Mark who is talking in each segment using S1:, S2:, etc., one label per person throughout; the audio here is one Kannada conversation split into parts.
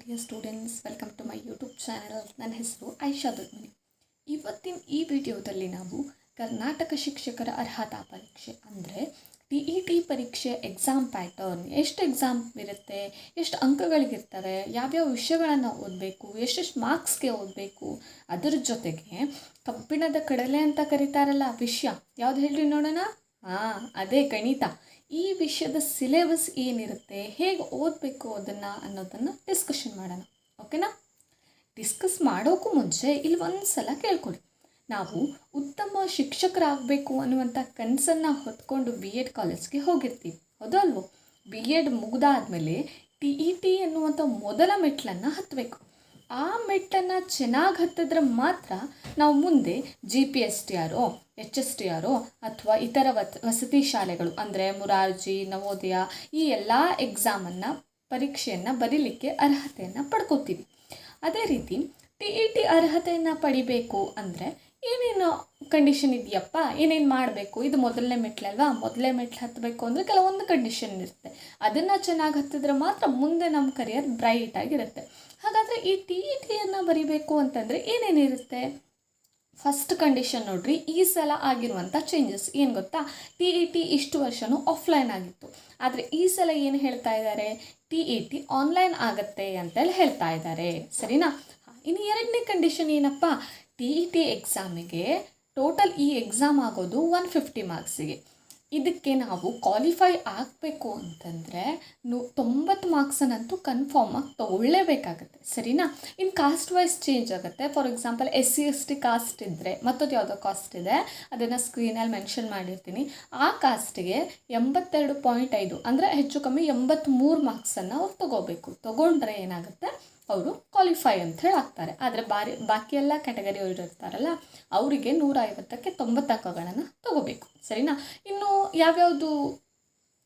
S1: Dear students welcome to my YouTube channel ನನ್ನ ಹೆಸರು ಐಶಾ ದೊಡ್ಮನಿ ಇವತ್ತಿನ ಈ ವಿಡಿಯೋದಲ್ಲಿ ನಾವು ಕರ್ನಾಟಕ ಶಿಕ್ಷಕರ ಅರ್ಹತಾ ಪರೀಕ್ಷೆ ಅಂದರೆ ಟಿ ಇ ಟಿ ಪರೀಕ್ಷೆ ಎಕ್ಸಾಮ್ ಪ್ಯಾಟರ್ನ್ ಎಷ್ಟು ಎಕ್ಸಾಮ್ ಇರುತ್ತೆ? ಎಷ್ಟು ಅಂಕಗಳಿಗಿರ್ತವೆ ಯಾವ್ಯಾವ ವಿಷಯಗಳನ್ನು ಓದಬೇಕು? ಎಷ್ಟೆಷ್ಟು ಮಾರ್ಕ್ಸ್ಗೆ ಓದಬೇಕು? ಅದರ ಜೊತೆಗೆ ಕಬ್ಬಿಣದ ಕಡಲೆ ಅಂತ ಕರೀತಾರಲ್ಲ ವಿಷಯ. ಯಾವ್ದು ಹೇಳ್ರಿ ನೋಡೋಣ? ಹಾಂ, ಅದೇ ಗಣಿತ. ಈ ವಿಷಯದ ಸಿಲೆಬಸ್ ಏನಿರುತ್ತೆ, ಹೇಗೆ ಓದಬೇಕು ಅದನ್ನು ಅನ್ನೋದನ್ನು ಡಿಸ್ಕಷನ್ ಮಾಡೋಣ. ಓಕೆನಾ ಡಿಸ್ಕಸ್ ಮಾಡೋಕ್ಕೂ ಮುಂಚೆ ಇಲ್ಲಿ ಒಂದು ಸಲ ಕೇಳ್ಕೊಳ್ಳಿ. ನಾವು ಉತ್ತಮ ಶಿಕ್ಷಕರಾಗಬೇಕು ಅನ್ನುವಂಥ ಕನಸನ್ನು ಹೊತ್ಕೊಂಡು ಬಿ ಎಡ್ ಕಾಲೇಜ್ಗೆ ಹೋಗಿರ್ತೀವಿ. ಹೌದಲ್ವೋ ಬಿ ಎಡ್ ಮುಗ್ದಾದ್ಮೇಲೆ ಟಿ ಇ ಟಿ ಅನ್ನುವಂಥ ಮೊದಲ ಮೆಟ್ಲನ್ನು ಹತ್ತಬೇಕು ಆ ಮೆಟ್ಟನ್ನು ಚೆನ್ನಾಗಿ ಹತ್ತಿದ್ರೆ ಮಾತ್ರ ನಾವು ಮುಂದೆ ಜಿ ಪಿ ಎಸ್ ಟಿ ಆರೋ ಎಚ್ ಎಸ್ ಟಿ ಆರೋ ಅಥವಾ ಇತರ ವತ್, ವಸತಿ ಶಾಲೆಗಳು, ಅಂದರೆ ಮುರಾರ್ಜಿ, ನವೋದಯ, ಈ ಎಲ್ಲ ಎಕ್ಸಾಮನ್ನು ಪರೀಕ್ಷೆಯನ್ನು ಬರೀಲಿಕ್ಕೆ ಅರ್ಹತೆಯನ್ನು ಪಡ್ಕೋತೀವಿ. ಅದೇ ರೀತಿ ಟಿ ಇ ಟಿ ಅರ್ಹತೆಯನ್ನು ಪಡಿಬೇಕು ಅಂದರೆ ಏನೇನು ಕಂಡೀಷನ್ ಇದೆಯಪ್ಪ, ಏನೇನು ಮಾಡಬೇಕು, ಇದು ಮೊದಲನೇ ಮೆಟ್ಲಲ್ವಾ ಮೊದಲನೇ ಮೆಟ್ಲು ಹತ್ತಬೇಕು ಅಂದರೆ ಕೆಲವೊಂದು ಕಂಡೀಷನ್ ಇರುತ್ತೆ. ಅದನ್ನು ಚೆನ್ನಾಗಿ ಹತ್ತಿದ್ರೆ ಮಾತ್ರ ಮುಂದೆ ನಮ್ಮ ಕರಿಯರ್ ಬ್ರೈಟ್ ಆಗಿರುತ್ತೆ. ಹಾಗಾದರೆ ಈ ಟಿ ಇ ಟಿಯನ್ನು ಬರಿಬೇಕು ಅಂತಂದರೆ ಏನೇನಿರುತ್ತೆ? ಫಸ್ಟ್ ಕಂಡೀಷನ್ ನೋಡ್ರಿ, ಈ ಸಲ ಆಗಿರುವಂಥ ಚೇಂಜಸ್ ಏನು ಗೊತ್ತಾ? ಟಿ ಇ ಟಿ ಇಷ್ಟು ವರ್ಷವೂ ಆಫ್ಲೈನ್ ಆಗಿತ್ತು. ಆದರೆ ಈ ಸಲ ಏನು ಹೇಳ್ತಾ ಇದ್ದಾರೆ ಟಿ ಇ ಟಿ ಆನ್ಲೈನ್ ಆಗುತ್ತೆ ಅಂತೇಳಿ ಹೇಳ್ತಾ ಇದ್ದಾರೆ ಸರಿನಾ? ಇನ್ನು ಎರಡನೇ ಕಂಡೀಷನ್ ಏನಪ್ಪ? ಟಿ ಇ ಟಿ ಎಕ್ಸಾಮಿಗೆ ಟೋಟಲ್ ಈ ಎಕ್ಸಾಮ್ ಆಗೋದು ಒನ್ ಫಿಫ್ಟಿ ಮಾರ್ಕ್ಸಿಗೆ ಇದಕ್ಕೆ ನಾವು ಕ್ವಾಲಿಫೈ ಆಗಬೇಕು ಅಂತಂದರೆ ನು ತೊಂಬತ್ತು ಮಾರ್ಕ್ಸನ್ನಂತೂ ಕನ್ಫರ್ಮಾಗಿ ತೊಗೊಳ್ಳೇಬೇಕಾಗತ್ತೆ. ಸರಿನಾ? ಇನ್ನು ಕಾಸ್ಟ್ ವೈಸ್ ಚೇಂಜ್ ಆಗುತ್ತೆ. For example S C S T caste ಇದ್ದರೆ ಮತ್ತೊಂದು ಯಾವುದೋ ಕಾಸ್ಟ್ ಇದೆ, ಅದನ್ನು ಸ್ಕ್ರೀನಲ್ಲಿ ಮೆನ್ಷನ್ ಮಾಡಿರ್ತೀನಿ. ಆ ಕಾಸ್ಟಿಗೆ ಎಂಬತ್ತೆರಡು ಪಾಯಿಂಟ್ ಐದು ಅಂದರೆ ಹೆಚ್ಚು ಕಮ್ಮಿ ಎಂಬತ್ತ್ಮೂರು ಮಾರ್ಕ್ಸನ್ನು ಅವ್ರು ತೊಗೋಬೇಕು. ತೊಗೊಂಡ್ರೆ ಏನಾಗುತ್ತೆ? ಅವರು ಕ್ವಾಲಿಫೈ ಅಂತ ಹೇಳಿ ಆಗ್ತಾರೆ ಆದರೆ ಬಾರಿ, ಬಾಕಿ ಎಲ್ಲ ಕ್ಯಾಟಗರಿಯವರು ಇರ್ತಾರಲ್ಲ, ಅವರಿಗೆ ನೂರ ಐವತ್ತಕ್ಕೆ ತೊಂಬತ್ತು ಅಂಕಗಳನ್ನು ತಗೋಬೇಕು. ಸರಿನಾ? ಇನ್ನು ಯಾವ್ಯಾವುದು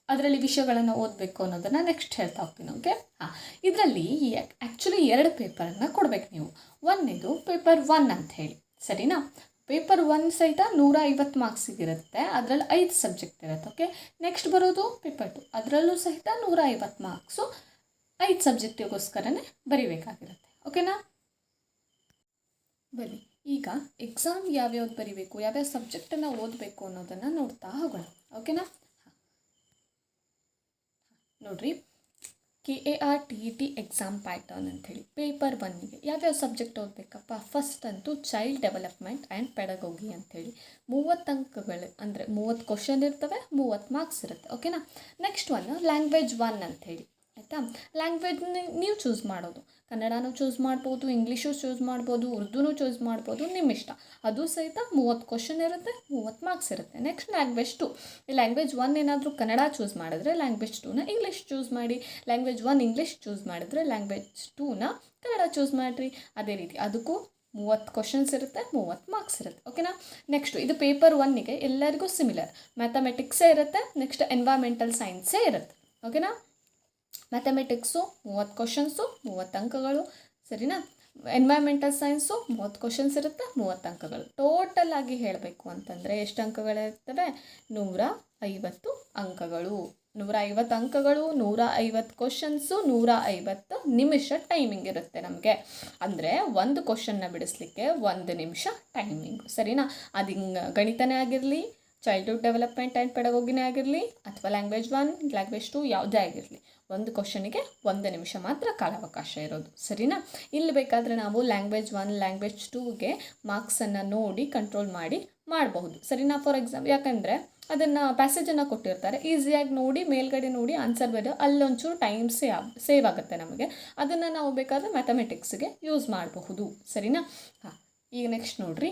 S1: ಅದರಲ್ಲಿ ವಿಷಯಗಳನ್ನು ಓದಬೇಕು ಅನ್ನೋದನ್ನು ನೆಕ್ಸ್ಟ್ ಹೇಳ್ತಾ ಹೋಗ್ತೀನಿ ಓಕೆ ಹಾಂ, ಇದರಲ್ಲಿ ಆ್ಯಕ್ಚುಲಿ ಎರಡು ಪೇಪರನ್ನು ಕೊಡಬೇಕು ನೀವು. ಒಂದಿದು ಪೇಪರ್ ಒನ್ ಅಂತ ಹೇಳಿ. ಸರಿನಾ? ಪೇಪರ್ ಒನ್ ಸಹಿತ ನೂರ ಐವತ್ತು ಮಾರ್ಕ್ಸಿಗಿರುತ್ತೆ ಅದರಲ್ಲಿ ಐದು ಸಬ್ಜೆಕ್ಟ್ ಇರುತ್ತೆ ಓಕೆ ನೆಕ್ಸ್ಟ್ ಬರೋದು ಪೇಪರ್ ಟು ಅದರಲ್ಲೂ ಸಹಿತ ನೂರ ಐವತ್ತು ಮಾರ್ಕ್ಸು ಐದು ಸಬ್ಜೆಕ್ಟಿಗೋಸ್ಕರನೇ ಬರಿಬೇಕಾಗಿರುತ್ತೆ. ಓಕೆನಾ? ಬನ್ನಿ, ಈಗ ಎಕ್ಸಾಮ್ ಯಾವ್ಯಾವ್ದು ಬರಿಬೇಕು, ಯಾವ್ಯಾವ ಸಬ್ಜೆಕ್ಟನ್ನು ಓದಬೇಕು ಅನ್ನೋದನ್ನು ನೋಡ್ತಾ ಹೋಗೋಣ. ಓಕೆನಾ? ನೋಡ್ರಿ K A R T E T exam pattern ಅಂಥೇಳಿ ಪೇಪರ್ ಒನ್ನಿಗೆ ಯಾವ್ಯಾವ ಸಬ್ಜೆಕ್ಟ್ ಓದಬೇಕಪ್ಪ? ಫಸ್ಟ್ ಅಂತೂ ಚೈಲ್ಡ್ ಡೆವಲಪ್ಮೆಂಟ್ ಆ್ಯಂಡ್ ಪೆಡಗೋಗಿ ಅಂಥೇಳಿ. ಮೂವತ್ತು ಅಂಕಗಳು, ಅಂದರೆ ಮೂವತ್ತು ಕ್ವಶನ್ ಇರ್ತವೆ, ಮೂವತ್ತು ಮಾರ್ಕ್ಸ್ ಇರುತ್ತೆ. ಓಕೆನಾ? ನೆಕ್ಸ್ಟ್ ಒನ್ ಲ್ಯಾಂಗ್ವೇಜ್ ಒನ್ ಅಂಥೇಳಿ. ಆಯಿತಾ? ಲ್ಯಾಂಗ್ವೇಜ್ ನೀವು ಚೂಸ್ ಮಾಡೋದು. ಕನ್ನಡನೂ ಚೂಸ್ ಮಾಡ್ಬೋದು ಇಂಗ್ಲೀಷು ಚೂಸ್ ಮಾಡ್ಬೋದು, ಉರ್ದುನೂ ಚೂಸ್ ಮಾಡ್ಬೋದು ನಿಮ್ಮ ಇಷ್ಟ. ಅದು ಸಹಿತ ಮೂವತ್ತು ಕ್ವಶನ್ ಇರುತ್ತೆ, ಮೂವತ್ತು ಮಾರ್ಕ್ಸ್ ಇರುತ್ತೆ. ನೆಕ್ಸ್ಟ್ ಲ್ಯಾಂಗ್ವೇಜ್ ಟು ಈ ಲ್ಯಾಂಗ್ವೇಜ್ ಒನ್ ಏನಾದರೂ ಕನ್ನಡ ಚೂಸ್ ಮಾಡಿದ್ರೆ ಲ್ಯಾಂಗ್ವೇಜ್ ಟೂನ ಇಂಗ್ಲೀಷ್ ಚೂಸ್ ಮಾಡಿ. ಲ್ಯಾಂಗ್ವೇಜ್ ಒನ್ ಇಂಗ್ಲೀಷ್ ಚೂಸ್ ಮಾಡಿದ್ರೆ ಲ್ಯಾಂಗ್ವೇಜ್ ಟೂನ ಕನ್ನಡ ಚೂಸ್ ಮಾಡಿರಿ. ಅದೇ ರೀತಿ ಅದಕ್ಕೂ ಮೂವತ್ತು ಕ್ವಶನ್ಸ್ ಇರುತ್ತೆ, ಮೂವತ್ತು ಮಾರ್ಕ್ಸ್ ಇರುತ್ತೆ. ಓಕೆನಾ ನೆಕ್ಸ್ಟು ಇದು ಪೇಪರ್ ಒನ್ನಿಗೆ ಎಲ್ಲರಿಗೂ ಸಿಮಿಲರ್ ಮ್ಯಾಥಮೆಟಿಕ್ಸೇ ಇರುತ್ತೆ ನೆಕ್ಸ್ಟ್ ಎನ್ವೈರ್ಮೆಂಟಲ್ ಸೈನ್ಸೇ ಇರುತ್ತೆ. ಓಕೆನಾ ಮ್ಯಾಥಮೆಟಿಕ್ಸು ಮೂವತ್ತು ಕ್ವಶನ್ಸು ಮೂವತ್ತು ಅಂಕಗಳು. ಸರಿನಾ? ಎನ್ವೈರ್ಮೆಂಟಲ್ ಸೈನ್ಸು ಮೂವತ್ತು ಕ್ವಶನ್ಸ್ ಇರುತ್ತೆ, ಮೂವತ್ತು ಅಂಕಗಳು. ಟೋಟಲ್ ಆಗಿ ಹೇಳಬೇಕು ಅಂತಂದರೆ ಎಷ್ಟು ಅಂಕಗಳಿರ್ತವೆ ನೂರ ಐವತ್ತು ಅಂಕಗಳು. ನೂರ ಐವತ್ತು ಅಂಕಗಳು, ನೂರ ಐವತ್ತು ಕ್ವಶನ್ಸು ನೂರ ಐವತ್ತು ನಿಮಿಷ ಟೈಮಿಂಗ್ ಇರುತ್ತೆ ನಮಗೆ. ಅಂದರೆ ಒಂದು ಕ್ವಶನ್ನ ಬಿಡಿಸ್ಲಿಕ್ಕೆ ಒಂದು ನಿಮಿಷ ಟೈಮಿಂಗು ಸರಿನಾ? ಅದು ಗಣಿತನೇ ಆಗಿರಲಿ ಚೈಲ್ಡ್ಹುಡ್ ಡೆವಲಪ್ಮೆಂಟ್ ಆ್ಯಂಡ್ ಪೆಡಗೋಗಿನೇ ಆಗಿರಲಿ ಅಥವಾ ಲ್ಯಾಂಗ್ವೇಜ್ ಒನ್ ಲ್ಯಾಂಗ್ವೇಜ್ ಟು ಯಾವುದೇ ಆಗಿರಲಿ, ಒಂದು ಕ್ವಶನಿಗೆ ಒಂದು ನಿಮಿಷ ಮಾತ್ರ ಕಾಲಾವಕಾಶ ಇರೋದು. ಸರಿನಾ? ಇಲ್ಲಿ ಬೇಕಾದರೆ ನಾವು ಲ್ಯಾಂಗ್ವೇಜ್ ಒನ್ ಲ್ಯಾಂಗ್ವೇಜ್ ಟೂಗೆ ಮಾರ್ಕ್ಸನ್ನು ನೋಡಿ ಕಂಟ್ರೋಲ್ ಮಾಡಿ ಮಾಡಬಹುದು. ಸರಿನಾ? ಫಾರ್ ಎಕ್ಸಾಂಪಲ್ ಯಾಕಂದರೆ ಅದನ್ನು ಪ್ಯಾಸೇಜನ್ನು ಕೊಟ್ಟಿರ್ತಾರೆ. ಈಸಿಯಾಗಿ ನೋಡಿ, ಮೇಲ್ಗಡೆ ನೋಡಿ ಆನ್ಸರ್ ಬರೋದು ಅಲ್ಲೊಂಚೂರು ಟೈಮ್ ಸೇವ್ ಸೇವ್ ಆಗುತ್ತೆ ನಮಗೆ. ಅದನ್ನು ನಾವು ಬೇಕಾದರೆ ಮ್ಯಾಥಮೆಟಿಕ್ಸ್ಗೆ ಯೂಸ್ ಮಾಡಬಹುದು. ಸರಿನಾ? ಹಾಂ, ಈಗ ನೆಕ್ಸ್ಟ್ ನೋಡಿರಿ.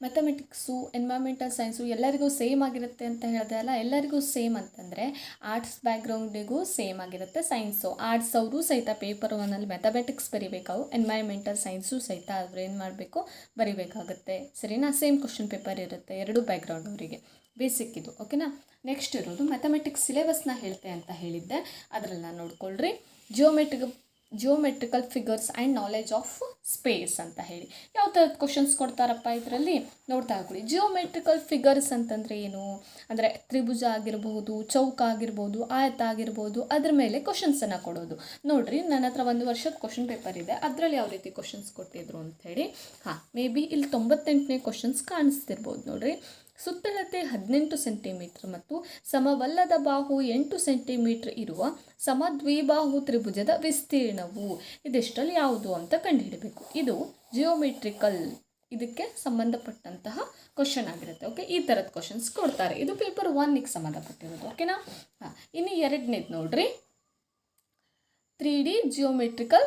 S1: ಮ್ಯಾಥಮೆಟಿಕ್ಸು ಎನ್ವೈರ್ಮೆಂಟಲ್ ಸೈನ್ಸು ಎಲ್ಲರಿಗೂ ಸೇಮ್ ಆಗಿರುತ್ತೆ ಅಂತ ಹೇಳಿದೆ ಅಲ್ಲ? ಎಲ್ಲರಿಗೂ ಸೇಮ್ ಅಂತಂದರೆ ಆರ್ಟ್ಸ್ ಬ್ಯಾಕ್ಗ್ರೌಂಡಿಗೂ ಸೇಮ್ ಆಗಿರುತ್ತೆ ಸೈನ್ಸು ಆರ್ಟ್ಸ್ ಅವರು ಸಹಿತ ಪೇಪರ್ ಒನ್ನಲ್ಲಿ ಮ್ಯಾಥಮೆಟಿಕ್ಸ್ ಬರಿಬೇಕಾವು ಎನ್ವೈರ್ಮೆಂಟಲ್ ಸೈನ್ಸು ಸಹಿತ ಅವ್ರು ಏನು ಮಾಡಬೇಕು, ಬರಿಬೇಕಾಗುತ್ತೆ. ಸರಿನಾ? ಸೇಮ್ ಕ್ವಶನ್ ಪೇಪರ್ ಇರುತ್ತೆ ಎರಡು ಬ್ಯಾಕ್ಗ್ರೌಂಡ್ ಅವರಿಗೆ. ಬೇಸಿಕ್ ಇದು ಓಕೆನಾ ನೆಕ್ಸ್ಟ್ ಇರೋದು ಮ್ಯಾಥಮೆಟಿಕ್ಸ್ ಸಿಲೆಬಸ್ನ ಹೇಳ್ತೆ ಅಂತ ಹೇಳಿದ್ದೆ. ಅದರನ್ನ ನೋಡ್ಕೊಳ್ರಿ. Geometric geometrical figures and knowledge of space ಅಂತ ಹೇಳಿ. ಯಾವ ಥರದ ಕ್ವಶನ್ಸ್ ಕೊಡ್ತಾರಪ್ಪ ಇದರಲ್ಲಿ? ನೋಡ್ತಾ ಹೋಗ್ರಿ ಜಿಯೋಮೆಟ್ರಿಕಲ್ ಫಿಗರ್ಸ್ ಅಂತಂದರೆ ಏನು? ಅಂದರೆ ತ್ರಿಭುಜ ಆಗಿರ್ಬೋದು, ಚೌಕ ಆಗಿರ್ಬೋದು, ಆಯತ ಆಗಿರ್ಬೋದು, ಅದ್ರ ಮೇಲೆ ಕ್ವಶನ್ಸನ್ನು ಕೊಡೋದು. ನೋಡಿರಿ, ನನ್ನ ಹತ್ರ ಒಂದು ವರ್ಷದ ಕ್ವಶನ್ ಪೇಪರ್ ಇದೆ. ಅದರಲ್ಲಿ ಯಾವ ರೀತಿ ಕ್ವಶನ್ಸ್ ಕೊಟ್ಟಿದ್ರು ಅಂಥೇಳಿ ಹಾಂ ಮೇ ಬಿ ಇಲ್ಲಿ ತೊಂಬತ್ತೆಂಟನೇ ಕ್ವಶನ್ಸ್ ಕಾಣಿಸ್ತಿರ್ಬೋದು ನೋಡ್ರಿ. ಸುತ್ತಳತೆ ಹದಿನೆಂಟು ಸೆಂಟಿಮೀಟರ್ ಮತ್ತು ಸಮವಲ್ಲದ ಬಾಹು ಎಂಟು ಸೆಂಟಿಮೀಟರ್ ಇರುವ ಸಮದ್ವಿಬಾಹು ತ್ರಿಭುಜದ ವಿಸ್ತೀರ್ಣವು. ಇದೆಷ್ಟರಲ್ಲಿ ಯಾವುದು ಅಂತ ಕಂಡುಹಿಡಬೇಕು. ಇದು ಜಿಯೋಮೆಟ್ರಿಕಲ್ ಇದಕ್ಕೆ ಸಂಬಂಧಪಟ್ಟಂತಹ ಕ್ವಶನ್ ಆಗಿರುತ್ತೆ. ಓಕೆ ಈ ಥರದ ಕ್ವಶನ್ಸ್ ಕೊಡ್ತಾರೆ. ಇದು ಪೇಪರ್ ಒನ್ನಿಗೆ ಸಂಬಂಧಪಟ್ಟಿರೋದು. ಓಕೆನಾ ಹಾಂ, ಇನ್ನು ಎರಡನೇದು ನೋಡ್ರಿ. ತ್ರೀ ಡಿ ಜಿಯೋಮೆಟ್ರಿಕಲ್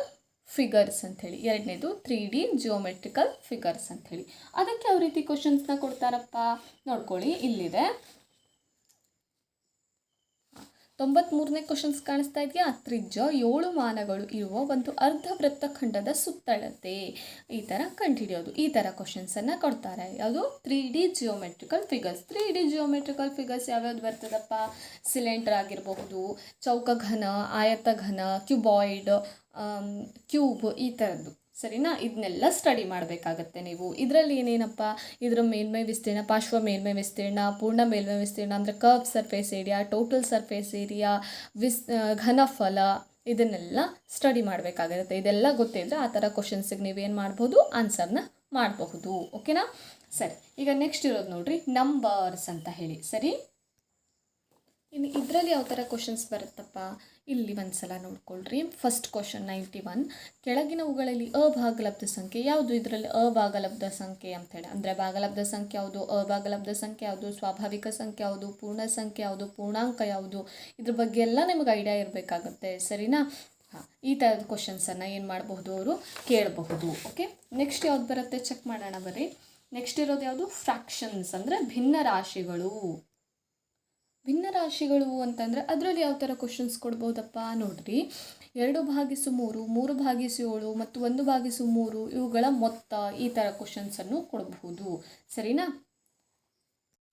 S1: ಫಿಗರ್ಸ್ ಅಂಥೇಳಿ. ಎರಡನೇದು ತ್ರೀ ಡಿ ಜಿಯೋಮೆಟ್ರಿಕಲ್ ಫಿಗರ್ಸ್ ಅಂಥೇಳಿ. ಅದಕ್ಕೆ ಯಾವ ರೀತಿ ಕ್ವಶನ್ಸ್ನ ಕೊಡ್ತಾರಪ್ಪ? ನೋಡ್ಕೊಳ್ಳಿ, ಇಲ್ಲಿದೆ. ತೊಂಬತ್ಮೂರನೇ ಕ್ವಶನ್ಸ್ ಕಾಣಿಸ್ತಾ ಇದೆಯಾ? ತ್ರಿಜ್ಯ, ಏಳು ಮಾನಗಳು ಇರುವ ಒಂದು ಅರ್ಧ ವೃತ್ತಖಂಡದ ಸುತ್ತಳತೆ. ಈ ಥರ ಕಂಡುಹಿಡಿಯೋದು. ಈ ಥರ ಕ್ವಶನ್ಸನ್ನು ಕೊಡ್ತಾರೆ. ಯಾವುದು? Three D geometrical figures three D geometrical figures ಯಾವ್ಯಾವ್ದು ಬರ್ತದಪ್ಪ? ಸಿಲಿಂಡರ್ ಆಗಿರಬಹುದು ಚೌಕ ಘನ ಆಯತ ಘನ ಕ್ಯೂಬಾಯ್ಡ್ ಕ್ಯೂಬ್ ಈ ಥರದ್ದು. ಸರಿನಾ? ಇದನ್ನೆಲ್ಲ ಸ್ಟಡಿ ಮಾಡಬೇಕಾಗತ್ತೆ ನೀವು. ಇದರಲ್ಲಿ ಏನೇನಪ್ಪ? ಇದರ ಮೇಲ್ಮೈ ವಿಸ್ತೀರ್ಣ, ಪಾರ್ಶ್ವ ಮೇಲ್ಮೈ ವಿಸ್ತೀರ್ಣ, ಪೂರ್ಣ ಮೇಲ್ಮೈ ವಿಸ್ತೀರ್ಣ ಅಂದರೆ curve surface area total surface area ವಿಸ್ ಘನಫಲ ಇದನ್ನೆಲ್ಲ ಸ್ಟಡಿ ಮಾಡಬೇಕಾಗಿರುತ್ತೆ ಇದೆಲ್ಲ ಗೊತ್ತಿದ್ರೆ ಆ ಥರ ಕ್ವಶನ್ಸಿಗೆ ನೀವೇನು ಮಾಡ್ಬೋದು? ಆನ್ಸರ್ನ ಮಾಡಬಹುದು. ಓಕೆನಾ ಸರಿ. ಈಗ ನೆಕ್ಸ್ಟ್ ಇರೋದು ನೋಡ್ರಿ. ನಂಬರ್ಸ್ ಅಂತ ಹೇಳಿ. ಸರಿ? ಇನ್ನು ಇದರಲ್ಲಿ ಯಾವ ಥರ ಕ್ವಶನ್ಸ್ ಬರುತ್ತಪ್ಪ? ಇಲ್ಲಿ ಒಂದು ಸಲ ನೋಡ್ಕೊಳ್ರಿ. ಫಸ್ಟ್ ಕ್ವಶನ್ ನೈಂಟಿ ಒನ್ ಕೆಳಗಿನವುಗಳಲ್ಲಿ ಅಭಾಗಲಬ್ಧ ಸಂಖ್ಯೆ ಯಾವುದು? ಇದರಲ್ಲಿ ಅಭಾಗಲಬ್ಧ ಸಂಖ್ಯೆ ಅಂತೇಳಿ ಅಂದರೆ ಭಾಗಲಬ್ಧ ಸಂಖ್ಯೆ ಯಾವುದು? ಅಭಾಗಲಬ್ಧ ಸಂಖ್ಯೆ ಯಾವುದು? ಸ್ವಾಭಾವಿಕ ಸಂಖ್ಯೆ ಯಾವುದು? ಪೂರ್ಣ ಸಂಖ್ಯೆ ಯಾವುದು? ಪೂರ್ಣಾಂಕ ಯಾವುದು? ಇದ್ರ ಬಗ್ಗೆ ಎಲ್ಲ ನಿಮಗೆ ಐಡಿಯಾ ಇರಬೇಕಾಗುತ್ತೆ. ಸರಿನಾ? ಹಾಂ, ಈ ಥರದ ಕ್ವಶನ್ಸನ್ನು ಏನು ಮಾಡಬಹುದು ಅವರು? ಕೇಳಬಹುದು. ಓಕೆ ನೆಕ್ಸ್ಟ್ ಯಾವ್ದು ಬರುತ್ತೆ? ಚೆಕ್ ಮಾಡೋಣ ಬರ್ರಿ ನೆಕ್ಸ್ಟ್ ಇರೋದು ಯಾವುದು? ಫ್ರಾಕ್ಷನ್ಸ್ ಅಂದರೆ ಭಿನ್ನ ರಾಶಿಗಳು. ಭಿನ್ನ ರಾಶಿಗಳು ಅಂತಂದರೆ ಅದರಲ್ಲಿ ಯಾವ ಥರ ಕ್ವಶನ್ಸ್ ಕೊಡ್ಬೋದಪ್ಪ ನೋಡ್ರಿ. ಎರಡು ಭಾಗಿಸು ಮೂರು ಮೂರು ಭಾಗಿಸು ಏಳು ಮತ್ತು ಒಂದು ಭಾಗಿಸು ಮೂರು ಇವುಗಳ ಮೊತ್ತ ಈ ಥರ ಕ್ವಶನ್ಸನ್ನು ಕೊಡಬಹುದು. ಸರಿನಾ?